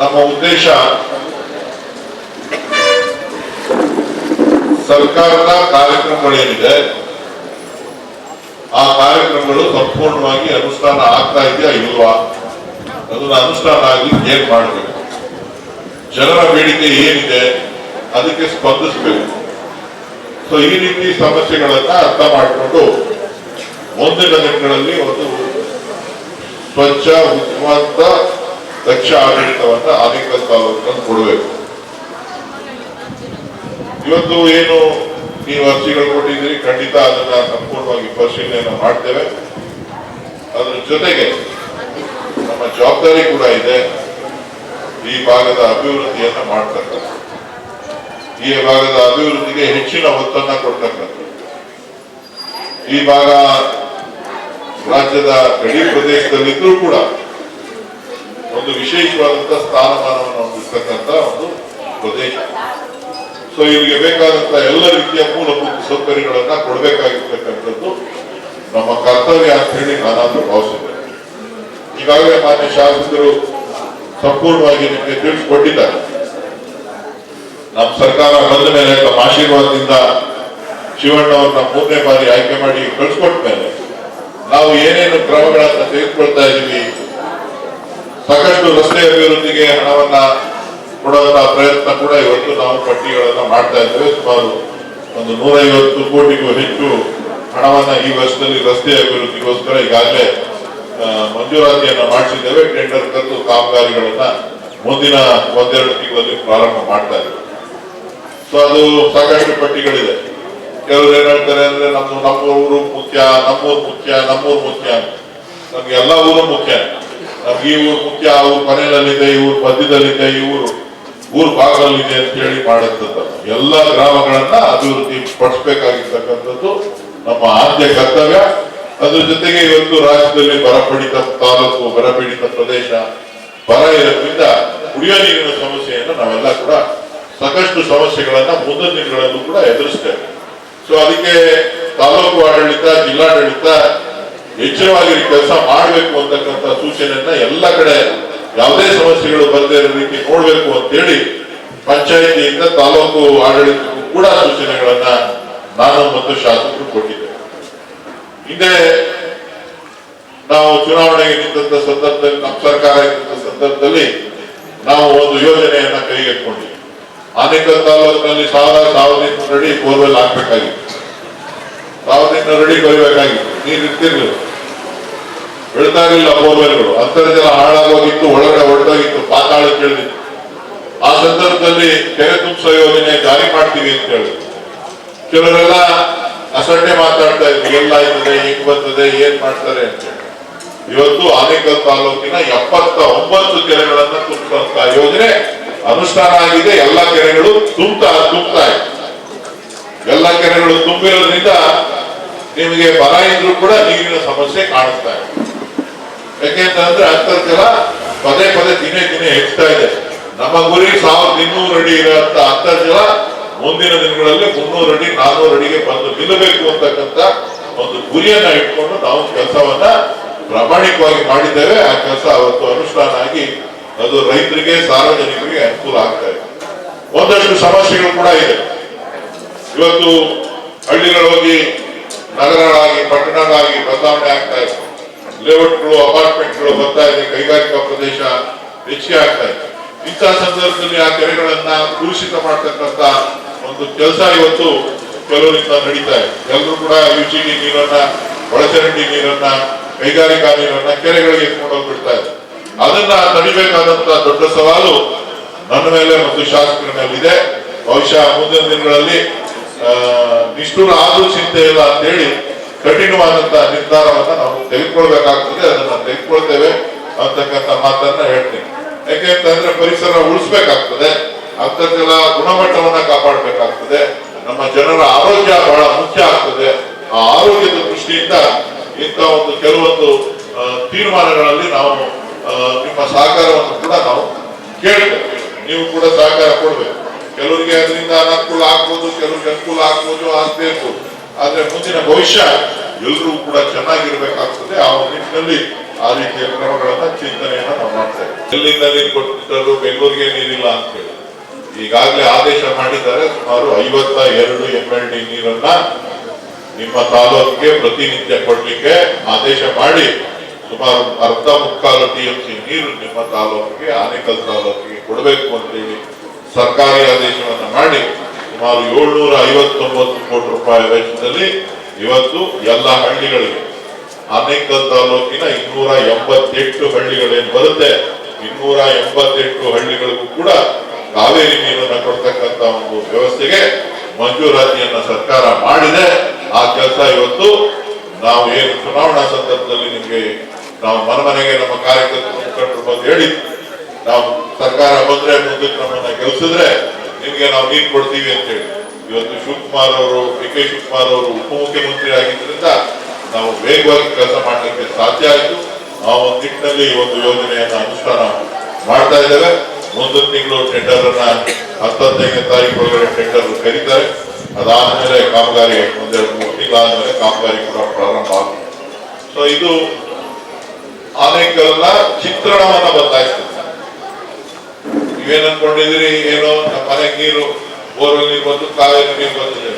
ನಮ್ಮ ಉದ್ದೇಶ ಸರ್ಕಾರದ ಕಾರ್ಯಕ್ರಮಗಳೇನಿದೆ ಆ ಕಾರ್ಯಕ್ರಮಗಳು ಸಂಪೂರ್ಣವಾಗಿ ಅನುಷ್ಠಾನ ಆಗ್ತಾ ಇದೆಯಾ ಇಲ್ವಾ? ಅದನ್ನ ಅನುಷ್ಠಾನ ಆಗಿ ಏನ್ ಮಾಡಬೇಕು? ಜನರ ಬೇಡಿಕೆ ಏನಿದೆ, ಅದಕ್ಕೆ ಸ್ಪಂದಿಸಬೇಕು. ಸೊ ಈ ರೀತಿ ಸಮಸ್ಯೆಗಳನ್ನ ಅರ್ಥ ಮಾಡಿಕೊಂಡು ಮುಂದಿನ ದಿನಗಳಲ್ಲಿ ಒಂದು ಸ್ವಚ್ಛ ಉತ್ತಮವಾದ ದಕ್ಷ ಆಡಳಿತವನ್ನ ಆನೇಕಲ್ ತಾಲೂಕನ್ನು ಕೊಡಬೇಕು. ಇವತ್ತು ಏನು ನೀವು ಅರ್ಜಿಗಳು ಕೊಟ್ಟಿದ್ದೀರಿ, ಖಂಡಿತ ಅದನ್ನ ಸಂಪೂರ್ಣವಾಗಿ ಪರಿಶೀಲನೆಯನ್ನು ಮಾಡ್ತೇವೆ. ಅದ್ರ ಜೊತೆಗೆ ನಮ್ಮ ಜವಾಬ್ದಾರಿ ಕೂಡ ಇದೆ, ಈ ಭಾಗದ ಅಭಿವೃದ್ಧಿಯನ್ನ ಮಾಡ್ತಕ್ಕಂಥ ಈ ಭಾಗದ ಅಭಿವೃದ್ಧಿಗೆ ಹೆಚ್ಚಿನ ಒತ್ತನ್ನ ಕೊಡ್ತಕ್ಕಂಥದ್ದು. ಈ ಭಾಗ ರಾಜ್ಯದ ಗಡಿ ಪ್ರದೇಶದಲ್ಲಿದ್ದರೂ ಕೂಡ ಒಂದು ವಿಶೇಷವಾದಂತಹ ಸ್ಥಾನಮಾನವನ್ನು ಹೊಂದಿರ್ತಕ್ಕಂಥ ಒಂದು ಪ್ರದೇಶ. ಸೊ ಇಲ್ಲಿಗೆ ಬೇಕಾದಂತ ಎಲ್ಲ ರೀತಿಯ ಮೂಲಭೂತ ಸೌಕರ್ಯಗಳನ್ನ ಕೊಡಬೇಕಾಗಿರ್ತಕ್ಕಂಥದ್ದು ನಮ್ಮ ಕರ್ತವ್ಯ ಅಂತ ಹೇಳಿ ನಾನಾದ್ರೂ ಭಾವಿಸಿದ್ದೇನೆ ಈಗಾಗಲೇ ಮಾನ್ಯ ಶಾಸಕರು ಸಂಪೂರ್ಣವಾಗಿ ನಿಮಗೆ ತಿಳಿಸಿಕೊಟ್ಟಿದ್ದಾರೆ. ನಮ್ಮ ಸರ್ಕಾರ ಬಂದ ಮೇಲೆ ತಮ್ಮ ಆಶೀರ್ವಾದದಿಂದ ಶಿವಣ್ಣವ್ರನ್ನ ಮೂರನೇ ಬಾರಿ ಆಯ್ಕೆ ಮಾಡಿ ಕಳಿಸ್ಕೊಟ್ಟ ಮೇಲೆ ನಾವು ಏನೇನು ಕ್ರಮಗಳನ್ನ ತೆಗೆದುಕೊಳ್ತಾ ಇದ್ದೀವಿ ಸಾಕಷ್ಟು ರಸ್ತೆ ಅಭಿವೃದ್ಧಿಗೆ ಹಣವನ್ನ ಕೊಡುವಂತಹ ಪ್ರಯತ್ನ ಕೂಡ ಇವತ್ತು ನಾವು ಪಟ್ಟಿಗಳನ್ನ ಮಾಡ್ತಾ ಇದ್ದೇವೆ. ಸುಮಾರು ಒಂದು ನೂರೈವತ್ತು ಕೋಟಿಗೂ ಹೆಚ್ಚು ಹಣವನ್ನ ಈ ವರ್ಷದಲ್ಲಿ ರಸ್ತೆ ಅಭಿವೃದ್ಧಿಗೋಸ್ಕರ ಈಗಾಗಲೇ ಮಂಜೂರಾತಿಯನ್ನ ಮಾಡಿಸಿದ್ದೇವೆ. ಟೆಂಡರ್ ಕರೆದು ಕಾಮಗಾರಿಗಳನ್ನ ಮುಂದಿನ ಒಂದೆರಡು ತಿಂಗಳಲ್ಲಿ ಪ್ರಾರಂಭ ಮಾಡ್ತಾ ಇದ್ದೇವೆ. ಸೊ ಅದು ಸಾಕಷ್ಟು ಪಟ್ಟಿಗಳಿದೆ. ಕೆಲವರು ಏನ್ ಹೇಳ್ತಾರೆ ಅಂದ್ರೆ, ನಮ್ಮ ನಮ್ಮ ಊರು ಮುಖ್ಯ, ನಮ್ಮೂರು ಮುಖ್ಯ ನಮ್ಮೂರು ಮುಖ್ಯ. ನಮ್ಗೆ ಎಲ್ಲ ಊರು ಮುಖ್ಯ. ನಮ್ಗೆ ಈ ಊರು ಮುಖ್ಯ, ಆ ಊರು ಮನೆಯಲ್ಲಿದೆ, ಈ ಊರು ಮಧ್ಯದಲ್ಲಿದೆ, ಈ ಊರು. ಊರು ಭಾಗದಲ್ಲಿದೆ ಅಂತ ಹೇಳಿ ಮಾಡುತ್ತಲ್ಲ ಎಲ್ಲ ಗ್ರಾಮಗಳನ್ನ ಅಭಿವೃದ್ಧಿ ಪಡಿಸಬೇಕಾಗಿರ್ತಕ್ಕಂಥದ್ದು ನಮ್ಮ ಆದ್ಯ ಕರ್ತವ್ಯ. ಅದ್ರ ಜೊತೆಗೆ ಇವತ್ತು ರಾಜ್ಯದಲ್ಲಿ ಬರಪೀಡಿತ ತಾಲೂಕು, ಬರಪೀಡಿತ ಪ್ರದೇಶ, ಬರ ಇರೋದ್ರಿಂದ ಕುಡಿಯೋ ನೀರಿನ ಸಮಸ್ಯೆಯನ್ನು ನಾವೆಲ್ಲ ಕೂಡ ಸಾಕಷ್ಟು ಸಮಸ್ಯೆಗಳನ್ನ ಮುಂದಿನ ದಿನಗಳಲ್ಲೂ ಕೂಡ ಎದುರಿಸ್ತೇವೆ. ಸೊ ಅದಕ್ಕೆ ತಾಲೂಕು ಆಡಳಿತ, ಜಿಲ್ಲಾಡಳಿತ, ಎಚ್ಚರವಾಗಿ ಕೆಲಸ ಮಾಡಬೇಕು ಅಂತಕ್ಕಂಥ ಸೂಚನೆಯನ್ನ ಎಲ್ಲ ಕಡೆ ಯಾವುದೇ ಸಮಸ್ಯೆಗಳು ಬರದೇ ಇರೋ ರೀತಿ ನೋಡ್ಬೇಕು ಅಂತೇಳಿ ಪಂಚಾಯಿತಿಯಿಂದ ತಾಲೂಕು ಆಡಳಿತಕ್ಕೂ ಕೂಡ ಸೂಚನೆಗಳನ್ನ ನಾನು ಮತ್ತು ಶಾಸಕರು ಕೊಟ್ಟಿದ್ದೆ ಹಿಂದೆ ನಾವು ಚುನಾವಣೆಗೆ ನಿಂತ ಸಂದರ್ಭದಲ್ಲಿ, ನಮ್ಮ ಸರ್ಕಾರ ಇದ್ದಂತ ಸಂದರ್ಭದಲ್ಲಿ ನಾವು ಒಂದು ಯೋಜನೆಯನ್ನ ಕೈಗೆತ್ತಿಕೊಂಡಿದ್ವಿ. ಆನೇಕಲ್ ತಾಲೂಕಿನಲ್ಲಿ ಸಾವಿರ ಸಾವಿರದ ಇನ್ನೂರು ಅಡಿ ಬೋರ್ವೆಲ್ ಹಾಕ್ಬೇಕಾಗಿತ್ತು. ಸಾವಿರದ ಇನ್ನೂರು ಅಡಿ ಕೊಯ್ಬೇಕಾಗಿತ್ತು. ನೀರು ಇರ್ತಿರ್ಲಿಲ್ಲ ಬೆಳ್ತಾ ಇರಲಿಲ್ಲ ಬೋರ್ವೆಲ್ಗಳು ಅಂತರ್ಜಲ ಹಾಳಾಗೋಗಿತ್ತು, ಒಳಗಡೆ ಹೊಡೆದೋಗಿತ್ತು ಪಾತಾಳಕ್ಕೆ ಕೇಳಿದ್ರು. ಆ ಸಂದರ್ಭದಲ್ಲಿ ಕೆರೆ ತುಂಬಿಸೋ ಯೋಜನೆ ಜಾರಿ ಮಾಡ್ತೀವಿ ಅಂತ ಹೇಳಿದ್ರು ಕೆಲವರೆಲ್ಲ ಅಸಡ್ಡೆ ಮಾತಾಡ್ತಾ ಇದ್ರು, ಎಲ್ಲ ಹಿಂಗ್ ಬರ್ತದೆ ಏನ್ ಮಾಡ್ತಾರೆ? ಅಂತ ಇವತ್ತು ಆನೇಕಲ್ ತಾಲೂಕಿನ ಎಪ್ಪತ್ತ ಒಂಬತ್ತು ಕೆರೆಗಳನ್ನ ತುಂಬುವಂತ ಯೋಜನೆ ಅನುಷ್ಠಾನ ಆಗಿದೆ. ಎಲ್ಲ ಕೆರೆಗಳು ತುಂಬ್ತಾ ತುಂಬ್ತಾ ಇದೆ. ಎಲ್ಲ ಕೆರೆಗಳು ತುಂಬಿರೋದ್ರಿಂದ ನಿಮಗೆ ಬರ ಇದ್ರೂ ಕೂಡ ನೀರಿನ ಸಮಸ್ಯೆ ಕಾಣಿಸ್ತಾ ಇದೆ. ಯಾಕೆಂತಂದ್ರೆ ಅಂತರ್ಜಲ ಪದೇ ಪದೇ ದಿನೇ ದಿನೇ ಹೆಚ್ಚುತ್ತಾ ಇದೆ. ನಮ್ಮ ಗುರಿ ಸಾವಿರದ ಇನ್ನೂರು ಅಡಿ ಇರುವಂತ ಅಂತರ್ಜಲ ಮುಂದಿನ ದಿನಗಳಲ್ಲಿ ಮುನ್ನೂರು ಅಡಿ ನಾನ್ನೂರು ಅಡಿಗೆ ಬಂದು ನಿಲ್ಲಬೇಕು ಅಂತಕ್ಕಂಥ ಒಂದು ಗುರಿಯನ್ನ ಇಟ್ಕೊಂಡು ನಾವು ಕೆಲಸವನ್ನ ಪ್ರಾಮಾಣಿಕವಾಗಿ ಮಾಡಿದ್ದೇವೆ. ಆ ಕೆಲಸ ಅವತ್ತು ಅನುಷ್ಠಾನ ಆಗಿ ಅದು ರೈತರಿಗೆ, ಸಾರ್ವಜನಿಕರಿಗೆ ಅನುಕೂಲ ಆಗ್ತಾ ಇದೆ. ಒಂದಷ್ಟು ಸಮಸ್ಯೆಗಳು ಕೂಡ ಇದೆ. ಇವತ್ತು ಹಳ್ಳಿಗಳು ಹೋಗಿ ನಗರಗಳಾಗಿ, ಪಟ್ಟಣಗಳಾಗಿ ಬದಲಾವಣೆ ಆಗ್ತಾ ಇದೆ. ಲೇಔಟ್ಗಳು ಅಪಾರ್ಟ್ಮೆಂಟ್ಗಳು ಬರ್ತಾ ಇದೆ, ಕೈಗಾರಿಕಾ ಪ್ರದೇಶ ಹೆಚ್ಚಿಗೆ ಆಗ್ತಾ ಇದೆ. ಇಂಥ ಸಂದರ್ಭದಲ್ಲಿ ಆ ಕೆರೆಗಳನ್ನ ಕುಲುಷಿತ ಮಾಡ್ತಕ್ಕಂಥ ಒಂದು ಕೆಲಸ ಇವತ್ತು ಕೆಲವರಿಂದ ನಡೀತಾ ಇದೆ. ಎಲ್ಲರೂ ಕೂಡ ಯುಜಿಡಿ ನೀರನ್ನ, ಒಳಚರಂಡಿ ನೀರನ್ನ, ಕೈಗಾರಿಕಾ ನೀರನ್ನ ಕೆರೆಗಳಿಗೆ ಎತ್ಕೊಂಡು ಬಿಡ್ತಾ ಇದೆ. ಅದನ್ನ ತಡಿಬೇಕಾದಂತ ದೊಡ್ಡ ಸವಾಲು ನನ್ನ ಮೇಲೆ ಮತ್ತು ಶಾಸಕರ ಮೇಲೆ ಇದೆ. ಬಹುಶಃ ಮುಂದಿನ ದಿನಗಳಲ್ಲಿ ನಿಷ್ಠುರ ಆದ್ರೂ ಚಿಂತೆ ಇಲ್ಲ ಅಂತೇಳಿ ಕಠಿಣವಾದಂತ ನಿರ್ಧಾರವನ್ನ ನಾವು ತೆಗೆದುಕೊಳ್ಬೇಕಾಗ್ತದೆ, ಅದನ್ನ ತೆಗೆದುಕೊಳ್ತೇವೆ ಅಂತಕ್ಕಂಥ ಮಾತನ್ನ ಹೇಳ್ತೀನಿ. ಯಾಕೆಂತಂದ್ರೆ ಪರಿಸರ ಉಳಿಸ್ಬೇಕಾಗ್ತದೆ, ಅಂತರ್ಜಲ ಗುಣಮಟ್ಟವನ್ನ ಕಾಪಾಡಬೇಕಾಗ್ತದೆ, ನಮ್ಮ ಜನರ ಆರೋಗ್ಯ ಬಹಳ ಮುಖ್ಯ ಆಗ್ತದೆ. ಆ ಆರೋಗ್ಯದ ದೃಷ್ಟಿಯಿಂದ ಇಂಥ ಒಂದು ಕೆಲವೊಂದು ತೀರ್ಮಾನಗಳಲ್ಲಿ ನಾವು ನಿಮ್ಮ ಸಹಕಾರವನ್ನು ಕೂಡ ನಾವು ಕೇಳ್ಬೇಕು. ನೀವು ಕೂಡ ಸಹಕಾರ ಕೊಡ್ಬೇಕು. ಕೆಲವರಿಗೆ ಅದರಿಂದ ಅನುಕೂಲ ಆಗ್ಬೋದು, ಕೆಲವರಿಗೆ ಅನುಕೂಲ ಆಗ್ಬೋದು ಆಗದೇ ಇರ್ಬೋದು ಆದ್ರೆ ಮುಂದಿನ ಭವಿಷ್ಯ ಎಲ್ಲರೂ ಕೂಡ ಚೆನ್ನಾಗಿರ್ಬೇಕಾಗ್ತದೆ. ಆ ನಿಟ್ಟಿನಲ್ಲಿ ಆ ರೀತಿಯ ಕ್ರಮಗಳನ್ನ, ಚಿಂತನೆಯನ್ನ ನಾವು ಮಾಡ್ತಾ ಎಲ್ಲಿಂದ ನೀರು ಕೊಟ್ಟಿದ್ದರು ಬೆಂಗಳೂರಿಗೆ ನೀರಿಲ್ಲ ಅಂತ ಹೇಳಿ. ಈಗಾಗಲೇ ಆದೇಶ ಮಾಡಿದ್ದಾರೆ, ಸುಮಾರು ಐವತ್ತ ಎರಡು ಎಂ ಎಲ್ ಡಿ ನೀರನ್ನ ನಿಮ್ಮ ತಾಲೂಕಿಗೆ ಪ್ರತಿನಿತ್ಯ ಕೊಡ್ಲಿಕ್ಕೆ ಆದೇಶ ಮಾಡಿ, ಸುಮಾರು ಅರ್ಧ ಮುಕ್ಕಾಲು ಟಿ ಎಂ ಸಿ ನೀರು ನಿಮ್ಮ ತಾಲೂಕಿಗೆ, ಆನೇಕಲ್ ತಾಲೂಕಿಗೆ ಕೊಡಬೇಕು ಅಂತೇಳಿ ಸರ್ಕಾರಿ ಆದೇಶವನ್ನು ಮಾಡಿ ಸುಮಾರು ಏಳ್ನೂರ ಐವತ್ತೊಂಬತ್ತು ಕೋಟಿ ರೂಪಾಯಿ ವೆಚ್ಚದಲ್ಲಿ ಇವತ್ತು ಎಲ್ಲ ಹಳ್ಳಿಗಳಿಗೆ ಅನೇಕ ತಾಲೂಕಿನ ಇನ್ನೂರ ಎಂಬತ್ತೆಂಟು ಹಳ್ಳಿಗಳೇನು ಬರುತ್ತೆ ಇನ್ನೂರ ಎಂಬತ್ತೆಂಟು ಹಳ್ಳಿಗಳಿಗೂ ಕೂಡ ಕಾವೇರಿ ನೀರನ್ನ ಕೊಡ್ತಕ್ಕಂತ ಒಂದು ವ್ಯವಸ್ಥೆಗೆ ಮಂಜೂರಾತಿಯನ್ನ ಸರ್ಕಾರ ಮಾಡಿದೆ. ಆ ಕೆಲಸ ಇವತ್ತು ನಾವು ಏನು ಚುನಾವಣಾ ಸಂದರ್ಭದಲ್ಲಿ ನಿಮಗೆ ನಾವು ಮನಮನೆಗೆ ನಮ್ಮ ಕಾರ್ಯಕರ್ತರು ಮುಖಂಡರು ಬಂದು ಹೇಳಿ, ನಾವು ಸರ್ಕಾರ ಬಂದ್ರೆ ಮುಂದಕ್ಕೆ ನಮ್ಮನ್ನ ಗೆಲ್ಸಿದ್ರೆ ನಿಮ್ಗೆ ನಾವು ನೀರು ಕೊಡ್ತೀವಿ ಅಂತ ಹೇಳಿ. ಇವತ್ತು ಶಿವಕುಮಾರ್ ಅವರು, ಡಿ ಕೆ ಶಿವಕುಮಾರ್ ಅವರು ಉಪಮುಖ್ಯಮಂತ್ರಿ ಆಗಿದ್ದರಿಂದ ನಾವು ವೇಗವಾಗಿ ಕೆಲಸ ಮಾಡಲಿಕ್ಕೆ ಸಾಧ್ಯ ಆಯಿತು. ಆ ಒಂದು ನಿಟ್ಟಿನಲ್ಲಿ ಒಂದು ಯೋಜನೆಯನ್ನು ಅನುಷ್ಠಾನ ಮಾಡ್ತಾ ಇದ್ದೇವೆ. ಮುಂದಿನ ತಿಂಗಳು ಟೆಂಡರ್ ಅನ್ನ ಹತ್ತೈದನೇ ತಾರೀಕು ಒಳಗಡೆ ಟೆಂಡರ್ ಕರೀತಾರೆ. ಅದಾದ್ಮೇಲೆ ಕಾಮಗಾರಿ ಒಂದೆರಡು ಮೂರು ತಿಂಗಳಾದ್ಮೇಲೆ ಕಾಮಗಾರಿ ಕೂಡ ಪ್ರಾರಂಭ ಆಗುತ್ತೆ. ಸೊ ಇದು ಅನೇಕರನ್ನ ಚಿತ್ರಣವನ್ನ ಬದಲಾಯಿಸ್ತದೆ ನೀವೇನ್ ಅನ್ಕೊಂಡಿದ್ದೀರಿ ಏನೋ ನಮ್ಮ ಮನೆ ನೀರು ಬೋರ್ವೆಲ್ ನೀರು ಬಂದು ಕಾವೇರಿ ನೀರು ಬಂದಿದೆ.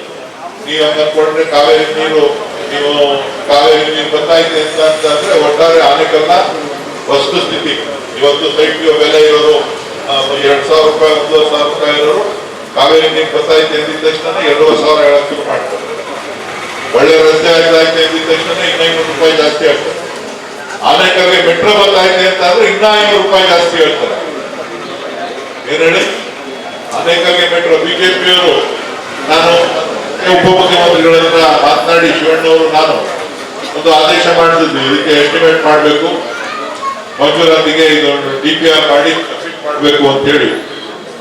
ನೀವು ಹಂಗ ಅನ್ಕೊಂಡ್ರೆ ಕಾವೇರಿ ನೀರು, ನೀವು ಕಾವೇರಿ ನೀರು ಬಂದಾಯ್ತು ಅಂತ ಅಂತಂದ್ರೆ ಒಟ್ಟಾರೆ ಆನೆಕಲ್ಲ ವಸ್ತುಸ್ಥಿತಿ ಇವತ್ತು ಸೈಟ್ ಬೆಲೆ ಇರೋರು ಎರಡ್ ಸಾವಿರ ರೂಪಾಯಿ ಒಂದೂವರೆ ಸಾವಿರ ರೂಪಾಯಿ ಇರೋರು ಕಾವೇರಿ ನೀರು ಬರ್ತಾಯಿದೆ ಅಂದಿದ ತಕ್ಷಣ ಎರಡೂವರೆ ಸಾವಿರ ಹೇಳಕ್ಕೆ ಶುರು ಮಾಡ್ತಾರೆ. ಒಳ್ಳೆ ರಸ್ತೆ ಆಗ್ತಾಯಿದೆ ಅಂದಿದ ತಕ್ಷಣ ಇನ್ನ ಐನೂರು ರೂಪಾಯಿ ಜಾಸ್ತಿ ಆಗ್ತದೆ. ಆನೆಕಲ್ಲಿ ಮೆಟ್ರೋ ಬರ್ತಾಯ್ತೆ ಅಂತ ಅಂದ್ರೆ ಇನ್ನೂ ಐನೂರು ರೂಪಾಯಿ ಜಾಸ್ತಿ ಹೇಳ್ತಾರೆ. ಏನ್ ಹೇಳಿ? ಅನೇಕರಿಗೆ ಮೆಟ್ರೋ, ಬಿಜೆಪಿಯವರು, ನಾನು ಉಪಮುಖ್ಯಮಂತ್ರಿಗಳ ಹತ್ರ ಮಾತನಾಡಿ ಶಿವಣ್ಣವರು, ನಾನು ಒಂದು ಆದೇಶ ಮಾಡಿದ್ದೆ ಇದಕ್ಕೆ ಎಸ್ಟಿಮೇಟ್ ಮಾಡಬೇಕು. ಮಂಜೂರಾತಿಗೆ ಇದೊಂದು ಡಿ ಪಿ ಆರ್ ಮಾಡಿ ಸಬ್ಮಿಟ್ ಮಾಡಬೇಕು ಅಂತ ಹೇಳಿ.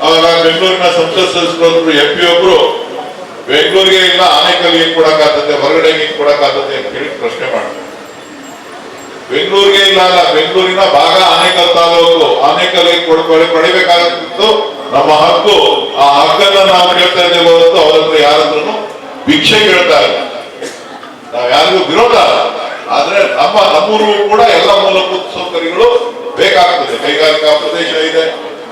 ಅವಾಗ ಬೆಂಗಳೂರಿನ ಸಂಸತ್ ಸದಸ್ಯರು ಎಂ ಪಿ ಒಬ್ರು, ಬೆಂಗಳೂರಿಗೆ ಇಲ್ಲ ಆನೇಕಲ್ಗೆ ಏನ್ ಕೊಡಕ್ಕಾಗ್ತದೆ ಹೊರಗಡೆ ಏನ್ ಕೊಡಕ್ಕಾಗ್ತದೆ ಅಂತ ಹೇಳಿ ಪ್ರಶ್ನೆ ಮಾಡ್ತಾರೆ ಬೆಂಗಳೂರಿಗೆ ಇಲ್ಲ ಅಲ್ಲ, ಬೆಂಗಳೂರಿನ ಭಾಗ ಆನೇಕಲ್ ತಾಲೂಕು ಆನೇಕಲ್ಗೆ ಪಡಿಬೇಕಾಗುತ್ತಿತ್ತು ಪಡಿಬೇಕಾಗಿತ್ತು. ನಮ್ಮ ಹಕ್ಕು, ಆ ಹಕ್ಕನ್ನ ನಾವು ಕೇಳ್ತಾ ಇದ್ದೇವೆ ಹೊರತು ಅವರತ್ರ ಭಿಕ್ಷೆ ಕೇಳ್ತಾ ಇಲ್ಲ. ನಾವು ಯಾರಿಗೂ ವಿರೋಧ ಆದ್ರೆ ನಮ್ಮ ನಮ್ಮೂರು ಕೂಡ ಎಲ್ಲ ಮೂಲಭೂತ ಸೌಕರ್ಯಗಳು ಬೇಕಾಗ್ತದೆ. ಕೈಗಾರಿಕಾ ಪ್ರದೇಶ ಇದೆ,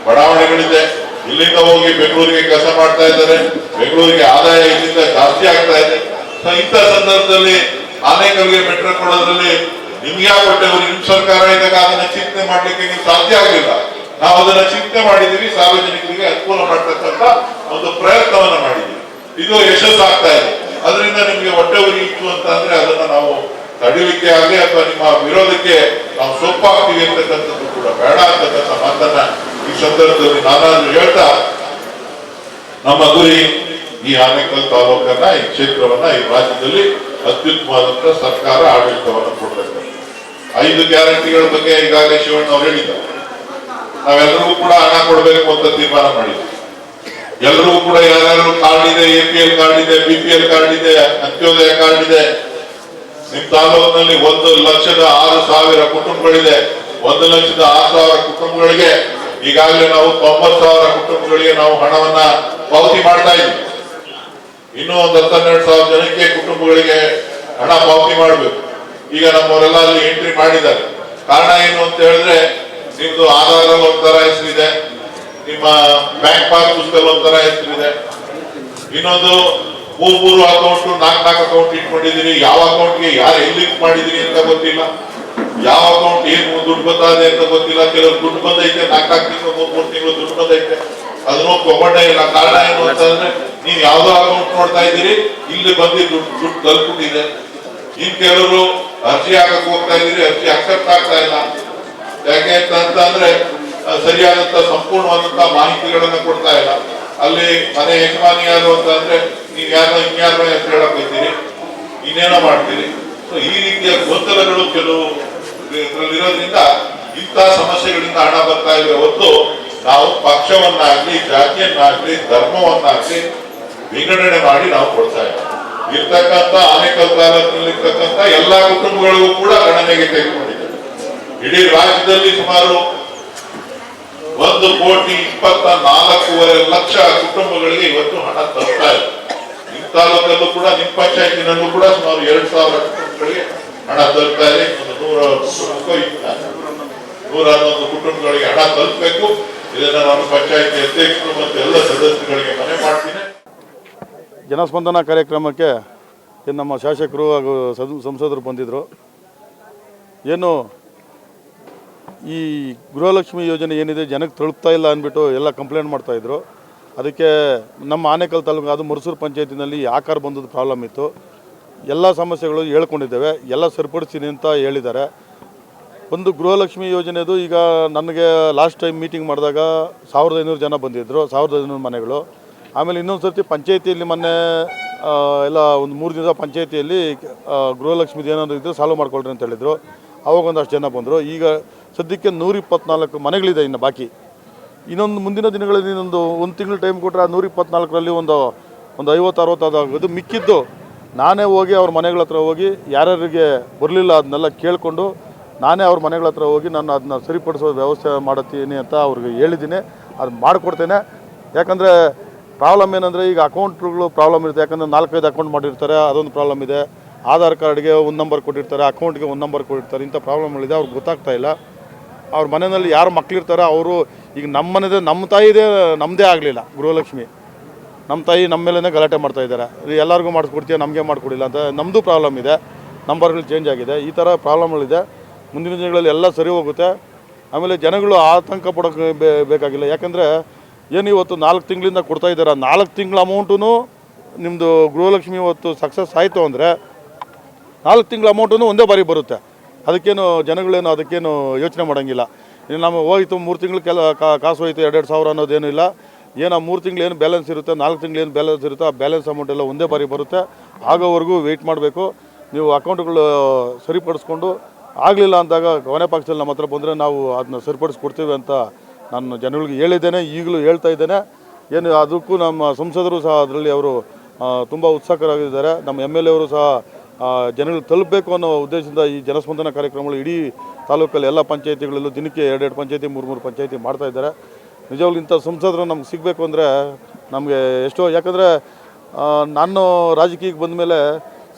ಬಡಾವಣೆಗಳಿದೆ. ಇಲ್ಲಿಂದ ಹೋಗಿ ಬೆಂಗಳೂರಿಗೆ ಕೆಲಸ ಮಾಡ್ತಾ ಇದ್ದಾರೆ. ಬೆಂಗಳೂರಿಗೆ ಆದಾಯ ಇಲ್ಲಿಂದ ಜಾಸ್ತಿ ಆಗ್ತಾ ಇದೆ. ಇಂಥ ಸಂದರ್ಭದಲ್ಲಿ ಆನೇಕಲ್ಗೆ ಮೆಟ್ರೋ ಕೊಡೋದ್ರಲ್ಲಿ ನಿಮ್ಗೆ ಯಾವ ನಿಮ್ ಸರ್ಕಾರ ಇದ್ದಾಗ ಅದನ್ನ ಚಿಂತನೆ ಮಾಡ್ಲಿಕ್ಕೆ ಸಾಧ್ಯ ಆಗಲಿಲ್ಲ. ನಾವು ಅದನ್ನ ಚಿಂತೆ ಮಾಡಿದೀವಿ ಸಾರ್ವಜನಿಕರಿಗೆ ಅನುಕೂಲ ಮಾಡ್ತಕ್ಕಂಥ ಒಂದು ಪ್ರಯತ್ನವನ್ನ ಮಾಡಿದೀವಿ ಇದು ಯಶಸ್ಸಾಗ್ತಾ ಇದೆ. ಅದರಿಂದ ನಿಮ್ಗೆ ಹೊಟ್ಟೆ ಉರಿ ಇತ್ತು ಅಂತ ಅಂದ್ರೆ ಅದನ್ನ ನಾವು ತಡಿಲಿಕ್ಕೆ ಆಗಲಿ ಅಥವಾ ನಿಮ್ಮ ವಿರೋಧಕ್ಕೆ ನಾವು ಸೊಪ್ಪಾಗ್ತೀವಿ ಅಂತಕ್ಕಂಥದ್ದು ಕೂಡ ಬೇಡ ಅಂತಕ್ಕಂಥ ಮಾತನ್ನ ಈ ಸಂದರ್ಭದಲ್ಲಿ ನಾನಾದ್ರೂ ಹೇಳ್ತಾ ನಮ್ಮ ಗುರಿ ಈ ಆನೇಕಲ್ ತಾಲೂಕನ್ನ, ಈ ಕ್ಷೇತ್ರವನ್ನ, ಈ ರಾಜ್ಯದಲ್ಲಿ ಅತ್ಯುತ್ತಮವಾದಂತ ಸರ್ಕಾರ ಆಡಳಿತವನ್ನು ಕೊಡಬೇಕು. ಐದು ಗ್ಯಾರಂಟಿಗಳ ಬಗ್ಗೆ ಈಗಾಗಲೇ ಶಿವಣ್ಣ ಅವರು ಹೇಳಿದ್ದಾರೆ. ನಾವೆಲ್ಲರಿಗೂ ಕೂಡ ಹಣ ಕೊಡಬೇಕು ಅಂತ ತೀರ್ಮಾನ ಮಾಡಿದ್ವಿ. ಎಲ್ಲರೂ ಕೂಡ ಯಾರ್ಯಾರು ಕಾರ್ಡ್ ಇದೆ ಎ ಪಿ ಎಲ್ ಕಾರ್ಡ್ ಇದೆ ಬಿ ಪಿ ಎಲ್ ಕಾರ್ಡ್ ಇದೆ, ಅಂತ್ಯೋದಯ ಕಾರ್ಡ್ ಇದೆ, ನಿಮ್ ತಾಲೂಕಿನಲ್ಲಿ ಒಂದು ಲಕ್ಷದ ಆರು ಸಾವಿರ ಕುಟುಂಬಗಳಿದೆ, ಒಂದು ಲಕ್ಷದ ಆರು ಸಾವಿರ ಕುಟುಂಬಗಳಿಗೆ ಈಗಾಗಲೇ ನಾವು ತೊಂಬತ್ತು ಸಾವಿರ ಕುಟುಂಬಗಳಿಗೆ ನಾವು ಹಣವನ್ನ ಪಾವತಿ ಮಾಡ್ತಾ ಇದ್ವಿ ಇನ್ನೂ ಒಂದು ಹತ್ತೆರಡು ಸಾವಿರ ಜನಕ್ಕೆ ಕುಟುಂಬಗಳಿಗೆ ಹಣ ಪಾವತಿ ಮಾಡಬೇಕು. ಈಗ ನಮ್ಮವರೆಲ್ಲ ಅಲ್ಲಿ ಎಂಟ್ರಿ ಮಾಡಿದ್ದಾರೆ. ಕಾರಣ ಏನು ಅಂತ ಹೇಳಿದ್ರೆ, ನಿಮ್ದು ಆಧಾರ್ ಒಂಥರ ಹೆಸರಿದೆ ನಿಮ್ಮ ಬ್ಯಾಂಕ್ ಪಾಸ್ ಪುಸ್ತಕ ಒಂಥರ ಹೆಸರಿದೆ ಇನ್ನೊಂದು ಮೂರ್ ಮೂರು ಅಕೌಂಟ್ ನಾಲ್ಕು ನಾಲ್ಕು ಅಕೌಂಟ್ ಇಟ್ಕೊಂಡಿದ್ದೀರಿ ಯಾವ ಅಕೌಂಟ್ಗೆ ಯಾರು ಎಲ್ಲಿ ಮಾಡಿದಿರಿ ಅಂತ ಗೊತ್ತಿಲ್ಲ. ಯಾವ ಅಕೌಂಟ್ ಏನು ದುಡ್ಡು ಬಂದಿದೆ ಅಂತ ಗೊತ್ತಿಲ್ಲ. ಕೆಲವರು ದುಡ್ಡು ಬಂದೈತೆ ನಾಲ್ಕು ನಾಲ್ಕು ತಿಂಗಳು ಮೂರ್ ಮೂರು ತಿಂಗಳು ದುಡ್ಡು ಬಂದೈತೆ. ಅದನ್ನು ಕೊಬಡ್ಡ ಇಲ್ಲ. ಕಾರಣ ಏನು ಅಂತಂದ್ರೆ ನೀವು ಯಾವ್ದೋ ಅಕೌಂಟ್ ನೋಡ್ತಾ ಇದ್ದೀರಿ ಇಲ್ಲಿ ಬಂದು ದುಡ್ಡು ದುಡ್ಡು ತಲುಪಿಟ್ಟಿದೆ ಇನ್ ಕೆಲವರು ಅರ್ಜಿ ಹಾಕಕ್ ಹೋಗ್ತಾ ಇದ್ದೀರಿ ಅರ್ಜಿ ಅಕ್ಸೆಪ್ಟ್ ಆಗ್ತಾ ಇಲ್ಲ. ಯಾಕೆ ಅಂತ ಅಂತ ಅಂದ್ರೆ ಆ, ಸರಿಯಾದಂತ ಸಂಪೂರ್ಣವಾದಂತ ಮಾಹಿತಿಗಳನ್ನ ಕೊಡ್ತಾ ಇಲ್ಲ. ಅಲ್ಲಿ ಮನೆ ಯಜಮಾನಿ ಯಾರು ಅಂತ ಅಂದ್ರೆ ನೀವ್ ಯಾರೋ ಇನ್ಯಾರೋ ಹೆಸರು ಹೇಳಕ್ ಹೋಗ್ತೀರಿ ಇನ್ನೇನೋ ಮಾಡ್ತೀರಿ? ಸೊ ಈ ರೀತಿಯ ಗೊಂದಲಗಳು ಕೆಲವು ಇದ್ರಲ್ಲಿರೋದ್ರಿಂದ ಇಂಥ ಸಮಸ್ಯೆಗಳಿಂದ ಹಣ ಬರ್ತಾ ಇದೆ. ಹೊತ್ತು ನಾವು ಪಕ್ಷವನ್ನಾಗ್ಲಿ, ಜಾತಿಯನ್ನಾಗ್ಲಿ, ಧರ್ಮವನ್ನಾಗ್ಲಿ ವಿಂಗಡಣೆ ಮಾಡಿ ನಾವು ಕೊಡ್ತಾ ಇದ್ದೀವಿ. ಇರ್ತಕ್ಕಂಥ ಆನೇಕಲ್ ತಾಲೂಕಿನಲ್ಲಿರ್ತಕ್ಕಂಥ ಎಲ್ಲಾ ಕುಟುಂಬಗಳಿಗೂ ಕೂಡ ಗಣನೆಗೆ ತೆಗೆದುಕೊಂಡಿದ್ದೇವೆ ಇಡೀ ರಾಜ್ಯದಲ್ಲಿ ಸುಮಾರು ಒಂದು ಕೋಟಿ ಇಪ್ಪತ್ತ ನಾಲ್ಕೂವರೆ ಲಕ್ಷ ಕುಟುಂಬಗಳಿಗೆ ಇವತ್ತು ಹಣ ತರ್ತಾ ಇದೆ. ನಿಮ್ಮ ತಾಲೂಕಲ್ಲೂ ಕೂಡ ನಿಮ್ಮ ಪಂಚಾಯತಿನಲ್ಲೂ ಕೂಡ ಸುಮಾರು ಎರಡು ಸಾವಿರ ಕುಟುಂಬಗಳಿಗೆ ಹಣ ತಲುಪ್ತಾ ಇದೆ ಒಂದು ನೂರ ನೂರ ಹನ್ನೊಂದು ಕುಟುಂಬಗಳಿಗೆ ಹಣ ತಲುಪಬೇಕು. ಇದನ್ನು ನಾನು ಪಂಚಾಯತಿ ಅಧ್ಯಕ್ಷರು ಮತ್ತು ಎಲ್ಲ ಸದಸ್ಯರುಗಳಿಗೆ ಮನೆ ಮಾಡ್ತೀನಿ. ಜನಸ್ಪಂದನ ಕಾರ್ಯಕ್ರಮಕ್ಕೆ ನಮ್ಮ ಶಾಸಕರು ಹಾಗೂ ಸದ್- ಸಂಸದರು ಬಂದಿದ್ದರು ಏನು ಈ ಗೃಹಲಕ್ಷ್ಮಿ ಯೋಜನೆ ಏನಿದೆ, ಜನಕ್ಕೆ ತಲುಪ್ತಾ ಇಲ್ಲ ಅಂದ್ಬಿಟ್ಟು ಎಲ್ಲ ಕಂಪ್ಲೇಂಟ್ ಮಾಡ್ತಾಯಿದ್ರು ಅದಕ್ಕೆ ನಮ್ಮ ಆನೇಕಲ್ ತಾಲೂಕು ಅದು ಮುರಸೂರು ಪಂಚಾಯತಿನಲ್ಲಿ ಆಕಾರ ಬಂದದ್ದು ಪ್ರಾಬ್ಲಮ್ ಇತ್ತು. ಎಲ್ಲ ಸಮಸ್ಯೆಗಳು ಹೇಳ್ಕೊಂಡಿದ್ದೇವೆ. ಎಲ್ಲ ಸರಿಪಡಿಸ್ತೀನಿ ಅಂತ ಹೇಳಿದ್ದಾರೆ. ಒಂದು ಗೃಹಲಕ್ಷ್ಮಿ ಯೋಜನೆದು ಈಗ ನನಗೆ ಲಾಸ್ಟ್ ಟೈಮ್ ಮೀಟಿಂಗ್ ಮಾಡಿದಾಗ ಸಾವಿರದ ಐನೂರು ಜನ ಬಂದಿದ್ದರು ಸಾವಿರದ ಐನೂರು ಮನೆಗಳು. ಆಮೇಲೆ ಇನ್ನೊಂದು ಸರ್ತಿ ಪಂಚಾಯತಿಯಲ್ಲಿ ಮೊನ್ನೆ ಎಲ್ಲ ಒಂದು ಮೂರು ದಿನದ ಪಂಚಾಯತಿಯಲ್ಲಿ ಗೃಹಲಕ್ಷ್ಮಿದು ಏನಾದರೂ ಇದ್ದರೆ ಸಾಲ್ವ್ ಮಾಡ್ಕೊಳ್ರಿ ಅಂತ ಹೇಳಿದರು. ಅವಾಗ ಒಂದಷ್ಟು ಜನ ಬಂದರು. ಈಗ ಸದ್ಯಕ್ಕೆ ನೂರ ಇಪ್ಪತ್ನಾಲ್ಕು ಮನೆಗಳಿದೆ ಇನ್ನು ಬಾಕಿ. ಇನ್ನೊಂದು ಮುಂದಿನ ದಿನಗಳಲ್ಲಿ ಇನ್ನೊಂದು ಒಂದು ತಿಂಗಳು ಟೈಮ್ ಕೊಟ್ಟರೆ ಆ ನೂರ ಇಪ್ಪತ್ನಾಲ್ಕರಲ್ಲಿ ಒಂದು ಒಂದು ಐವತ್ತು, ಅರವತ್ತು ಅದು ಮಿಕ್ಕಿದ್ದು ನಾನೇ ಹೋಗಿ ಅವ್ರ ಮನೆಗಳ ಹತ್ರ ಹೋಗಿ ಯಾರ್ಯಾರಿಗೆ ಬರಲಿಲ್ಲ ಅದನ್ನೆಲ್ಲ ಕೇಳಿಕೊಂಡು ನಾನೇ ಅವ್ರ ಮನೆಗಳ ಹತ್ರ ಹೋಗಿ ನಾನು ಅದನ್ನ ಸರಿಪಡಿಸೋ ವ್ಯವಸ್ಥೆ ಮಾಡುತ್ತೀನಿ ಅಂತ ಅವ್ರಿಗೆ ಹೇಳಿದ್ದೀನಿ. ಅದು ಮಾಡಿಕೊಡ್ತೇನೆ. ಯಾಕಂದರೆ ಪ್ರಾಬ್ಲಮ್ ಏನಂದರೆ ಈಗ ಅಕೌಂಟ್ಗಳು ಪ್ರಾಬ್ಲಮ್ ಇರುತ್ತೆ. ಯಾಕಂದರೆ ನಾಲ್ಕೈದು ಅಕೌಂಟ್ ಮಾಡಿರ್ತಾರೆ, ಅದೊಂದು ಪ್ರಾಬ್ಲಮ್ ಇದೆ. ಆಧಾರ್ ಕಾರ್ಡ್ಗೆ ಒಂದು ನಂಬರ್ ಕೊಟ್ಟಿರ್ತಾರೆ ಅಕೌಂಟ್ಗೆ ಒಂದು ನಂಬರ್ ಕೊಟ್ಟಿರ್ತಾರೆ, ಇಂಥ ಪ್ರಾಬ್ಲಮ್ಗಳಿದೆ ಅವ್ರಿಗೆ ಗೊತ್ತಾಗ್ತಾ ಇಲ್ಲ. ಅವ್ರ ಮನೆಯಲ್ಲಿ ಯಾರು ಮಕ್ಕಳಿರ್ತಾರೆ ಅವರು, ಈಗ ನಮ್ಮ ಮನೆದೇ ನಮ್ಮ ತಾಯಿದೇ ನಮ್ಮದೇ ಆಗಲಿಲ್ಲ ಗೃಹಲಕ್ಷ್ಮಿ. ನಮ್ಮ ತಾಯಿ ನಮ್ಮ ಮೇಲೇ ಗಲಾಟೆ ಮಾಡ್ತಾ ಇದ್ದಾರೆ. ಎಲ್ಲರಿಗೂ ಮಾಡಿಸ್ಕೊಡ್ತೀಯ? ನಮಗೆ ಮಾಡಿಕೊಡಿಲ್ಲ ಅಂತ ನಮ್ಮದು ಪ್ರಾಬ್ಲಮ್ ಇದೆ. ನಂಬರ್ಗಳು ಚೇಂಜ್ ಆಗಿದೆ. ಈ ಥರ ಪ್ರಾಬ್ಲಮ್ಗಳಿದೆ ಮುಂದಿನ ದಿನಗಳಲ್ಲಿ ಎಲ್ಲ ಸರಿ ಹೋಗುತ್ತೆ. ಆಮೇಲೆ ಜನಗಳು ಆತಂಕ ಪಡೋಕೆ ಬೇಕಾಗಿಲ್ಲ. ಯಾಕಂದರೆ ಏನು ಇವತ್ತು ನಾಲ್ಕು ತಿಂಗಳಿಂದ ಕೊಡ್ತಾ ಇದ್ದಾರೆ. ನಾಲ್ಕು ತಿಂಗಳ ಅಮೌಂಟೂ ನಿಮ್ಮದು ಗೃಹಲಕ್ಷ್ಮಿ ಇವತ್ತು ಸಕ್ಸಸ್ ಆಯಿತು ಅಂದರೆ ನಾಲ್ಕು ತಿಂಗಳ ಅಮೌಂಟೂ ಒಂದೇ ಬಾರಿ ಬರುತ್ತೆ. ಅದಕ್ಕೇನು ಜನಗಳೇನು ಅದಕ್ಕೇನು ಯೋಚನೆ ಮಾಡೋಂಗಿಲ್ಲ. ನಾವು ಹೋಯಿತು ಮೂರು ತಿಂಗಳು ಕೆಲ ಕಾಸು ಹೋಯ್ತು ಎರಡೆರಡು ಸಾವಿರ ಅನ್ನೋದೇನು ಇಲ್ಲ. ಏನು ಮೂರು ತಿಂಗಳು ಏನು ಬ್ಯಾಲೆನ್ಸ್ ಇರುತ್ತೆ, ನಾಲ್ಕು ತಿಂಗಳು ಏನು ಬ್ಯಾಲೆನ್ಸ್ ಇರುತ್ತೆ, ಆ ಬ್ಯಾಲೆನ್ಸ್ ಅಮೌಂಟ್ ಎಲ್ಲ ಒಂದೇ ಬಾರಿ ಬರುತ್ತೆ. ಆಗೋವರೆಗೂ ವೆಯ್ಟ್ ಮಾಡಬೇಕು. ನೀವು ಅಕೌಂಟ್ಗಳು ಸರಿಪಡಿಸ್ಕೊಂಡು ಆಗಲಿಲ್ಲ ಅಂದಾಗ ಕೊನೆ ಪಕ್ಷದಲ್ಲಿ ನಮ್ಮ ಹತ್ರ ಬಂದರೆ ನಾವು ಅದನ್ನ ಸರಿಪಡಿಸ್ಕೊಡ್ತೀವಿ ಅಂತ ನಾನು ಜನಗಳಿಗೆ ಹೇಳಿದ್ದೇನೆ, ಈಗಲೂ ಹೇಳ್ತಾ ಇದ್ದೇನೆ. ಏನು ಅದಕ್ಕೂ ನಮ್ಮ ಸಂಸದರು ಸಹ ಅದರಲ್ಲಿ ಅವರು ತುಂಬ ಉತ್ಸಾಹಕರಾಗಿದ್ದಾರೆ ನಮ್ಮ ಎಂ ಎಲ್ ಎವರು ಸಹ ಜನಗಳು ತಲುಪಬೇಕು ಅನ್ನೋ ಉದ್ದೇಶದಿಂದ ಈ ಜನಸ್ಪಂದನ ಕಾರ್ಯಕ್ರಮಗಳು ಇಡೀ ತಾಲೂಕಲ್ಲಿ ಎಲ್ಲ ಪಂಚಾಯತಿಗಳಲ್ಲೂ ದಿನಕ್ಕೆ ಎರಡೆರಡು ಪಂಚಾಯತಿ ಮೂರು ಮೂರು ಪಂಚಾಯತಿ ಮಾಡ್ತಾ ಇದ್ದಾರೆ. ನಿಜವಾಗ್ಲೂ ಇಂಥ ಸಂಸದರು ನಮ್ಗೆ ಸಿಗಬೇಕು ಅಂದರೆ ನಮಗೆ ಎಷ್ಟೋ ಯಾಕಂದರೆ ನಾನು ರಾಜಕೀಯಕ್ಕೆ ಬಂದ ಮೇಲೆ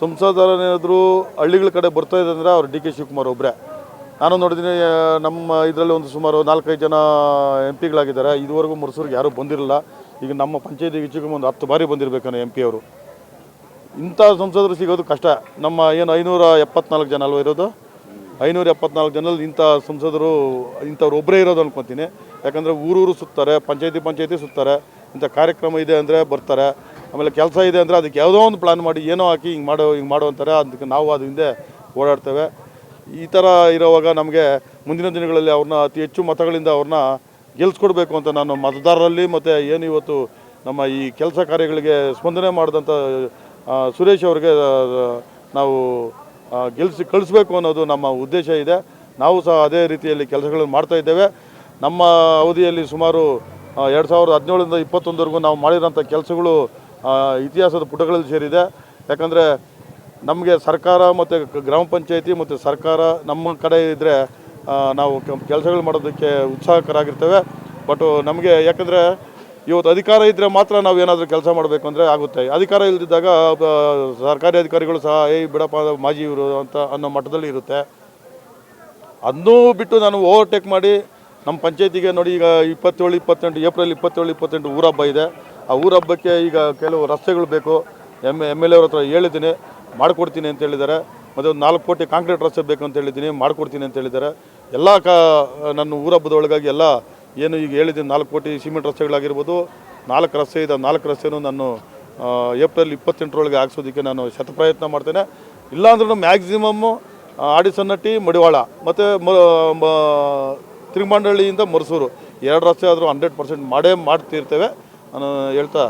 ಸಂಸದರೇನಾದರೂ ಹಳ್ಳಿಗಳ ಕಡೆ ಬರ್ತಾ ಇದೆ ಅಂದರೆ ಅವ್ರು ಡಿ ಕೆ ಶಿವಕುಮಾರ್ ಒಬ್ಬರೇ ನಾನು ನೋಡಿದ್ದೀನಿ ನಮ್ಮ ಇದರಲ್ಲಿ ಒಂದು ಸುಮಾರು ನಾಲ್ಕೈದು ಜನ ಎಂ ಪಿಗಳಾಗಿದ್ದಾರೆ. ಇದುವರೆಗೂ ಮೈಸೂರಿಗೆ ಯಾರೂ ಬಂದಿರಲಿಲ್ಲ ಈಗ ನಮ್ಮ ಪಂಚಾಯತಿ ಹೆಚ್ಚಿಗೆ ಒಂದು ಹತ್ತು ಬಾರಿ ಬಂದಿರಬೇಕನ್ನೋ ಎಂ ಪಿ ಅವರು. ಇಂಥ ಸಂಸದರು ಸಿಗೋದು ಕಷ್ಟ. ನಮ್ಮ ಏನು ಐನೂರ ಎಪ್ಪತ್ನಾಲ್ಕು ಜನ ಅಲ್ವ ಇರೋದು? ಐನೂರ ಎಪ್ಪತ್ನಾಲ್ಕು ಜನಲ್ಲಿ ಇಂಥ ಸಂಸದರು ಇಂಥವ್ರು ಒಬ್ಬರೇ ಇರೋದು ಅನ್ಕೊತೀನಿ. ಯಾಕಂದರೆ ಊರೂರು ಸುತ್ತಾರೆ, ಪಂಚಾಯತಿ ಪಂಚಾಯತಿ ಸುತ್ತಾರೆ, ಇಂಥ ಕಾರ್ಯಕ್ರಮ ಇದೆ ಅಂದರೆ ಬರ್ತಾರೆ. ಆಮೇಲೆ ಕೆಲಸ ಇದೆ ಅಂದರೆ ಅದಕ್ಕೆ ಯಾವುದೋ ಒಂದು ಪ್ಲ್ಯಾನ್ ಮಾಡಿ, ಏನೋ ಹಾಕಿ ಹಿಂಗೆ ಮಾಡೋ ಹಿಂಗೆ ಮಾಡೋ ಅಂತಾರೆ. ಅದಕ್ಕೆ ನಾವು ಅದು ಹಿಂದೆ ಓಡಾಡ್ತೇವೆ. ಈ ಥರ ಇರೋವಾಗ ನಮಗೆ ಮುಂದಿನ ದಿನಗಳಲ್ಲಿ ಅವ್ರನ್ನ ಅತಿ ಹೆಚ್ಚು ಮತಗಳಿಂದ ಅವ್ರನ್ನ ಗೆಲ್ಸ್ಕೊಡ್ಬೇಕು ಅಂತ ನಾನು ಮತದಾರರಲ್ಲಿ ಮತ್ತು ಏನು ಇವತ್ತು ನಮ್ಮ ಈ ಕೆಲಸ ಕಾರ್ಯಗಳಿಗೆ ಸ್ಪಂದನೆ ಮಾಡಿದಂಥ ಸುರೇಶ್ ಅವ್ರಿಗೆ ನಾವು ಗೆಲ್ಸಿ, ಕಳಿಸ್ಬೇಕು ಅನ್ನೋದು ನಮ್ಮ ಉದ್ದೇಶ ಇದೆ. ನಾವು ಸಹ ಅದೇ ರೀತಿಯಲ್ಲಿ ಕೆಲಸಗಳನ್ನು ಮಾಡ್ತಾ ಇದ್ದೇವೆ. ನಮ್ಮ ಅವಧಿಯಲ್ಲಿ ಸುಮಾರು ಎರಡು ಸಾವಿರದ ಹದಿನೇಳರಿಂದ ಇಪ್ಪತ್ತೊಂದರೆಗೂ ನಾವು ಮಾಡಿರೋಂಥ ಕೆಲಸಗಳು ಇತಿಹಾಸದ ಪುಟಗಳಲ್ಲಿ ಸೇರಿದೆ. ಯಾಕಂದರೆ ನಮಗೆ ಸರ್ಕಾರ ಮತ್ತು ಗ್ರಾಮ ಪಂಚಾಯಿತಿ ಮತ್ತು ಸರ್ಕಾರ ನಮ್ಮ ಕಡೆ ಇದ್ದರೆ ನಾವು ಕೆಲಸಗಳು ಮಾಡೋದಕ್ಕೆ ಉತ್ಸಾಹಕರಾಗಿರ್ತೇವೆ. ಬಟ್ ನಮಗೆ ಯಾಕಂದರೆ ಇವತ್ತು ಅಧಿಕಾರ ಇದ್ದರೆ ಮಾತ್ರ ನಾವು ಏನಾದರೂ ಕೆಲಸ ಮಾಡಬೇಕು ಅಂದರೆ ಆಗುತ್ತೆ. ಅಧಿಕಾರ ಇಲ್ಲದಿದ್ದಾಗ ಸರ್ಕಾರಿ ಅಧಿಕಾರಿಗಳು ಸಹ ಏ ಬಿಡಪ್ಪ, ಮಾಜಿ ಇವರು ಅಂತ ಅನ್ನೋ ಮಟ್ಟದಲ್ಲಿ ಇರುತ್ತೆ. ಅದನ್ನೂ ಬಿಟ್ಟು ನಾನು ಓವರ್ಟೇಕ್ ಮಾಡಿ ನಮ್ಮ ಪಂಚಾಯತಿಗೆ ನೋಡಿ ಈಗ ಇಪ್ಪತ್ತೇಳು, ಇಪ್ಪತ್ತೆಂಟು, ಏಪ್ರಿಲ್ ಇಪ್ಪತ್ತೇಳು, ಇಪ್ಪತ್ತೆಂಟು ಊರಹಬ್ಬ ಇದೆ. ಆ ಊರಹಬ್ಬಕ್ಕೆ ಈಗ ಕೆಲವು ರಸ್ತೆಗಳು ಬೇಕು. ಎಂ ಎಂ ಎಲ್ ಎ ಅವ್ರ ಹತ್ರ ಹೇಳಿದ್ದೀನಿ. ಮಾಡಿಕೊಡ್ತೀನಿ ಅಂತ ಹೇಳಿದ್ದಾರೆ. ಮತ್ತು ಒಂದು ನಾಲ್ಕು ಕೋಟಿ ಕಾಂಕ್ರೀಟ್ ರಸ್ತೆ ಬೇಕು ಅಂತ ಹೇಳಿದ್ದೀನಿ. ಮಾಡಿಕೊಡ್ತೀನಿ ಅಂತ ಹೇಳಿದ್ದಾರೆ. ಎಲ್ಲ ಕ, ನನ್ನ ಊರಹಬ್ಬದೊಳಗಾಗಿ ಎಲ್ಲ ಏನು ಈಗ ಹೇಳಿದ್ದೀನಿ, ನಾಲ್ಕು ಕೋಟಿ ಸಿಮೆಂಟ್ ರಸ್ತೆಗಳಾಗಿರ್ಬೋದು, ನಾಲ್ಕು ರಸ್ತೆ ಇದೆ, ನಾಲ್ಕು ರಸ್ತೆನೂ ನಾನು ಏಪ್ರಿಲ್ ಇಪ್ಪತ್ತೆಂಟರೊಳಗೆ ಹಾಕ್ಸೋದಕ್ಕೆ ನಾನು ಶತಪ್ರಯತ್ನ ಮಾಡ್ತೇನೆ. ಇಲ್ಲಾಂದ್ರೂ ಮ್ಯಾಕ್ಸಿಮಮ್ಮು ಆಡಿಸನ್ನಟ್ಟಿ ಮಡಿವಾಳ. ಮತ್ತು ತಿರುಮಂಡಳ್ಳಿಯಿಂದ ಮರಸೂರು ಎರಡು ರಸ್ತೆ ಆದರೂ ಹಂಡ್ರೆಡ್ ಪರ್ಸೆಂಟ್ ಮಾಡೇ ಮಾಡ್ತಿರ್ತೇವೆ. ನಾನು ಹೇಳ್ತಾ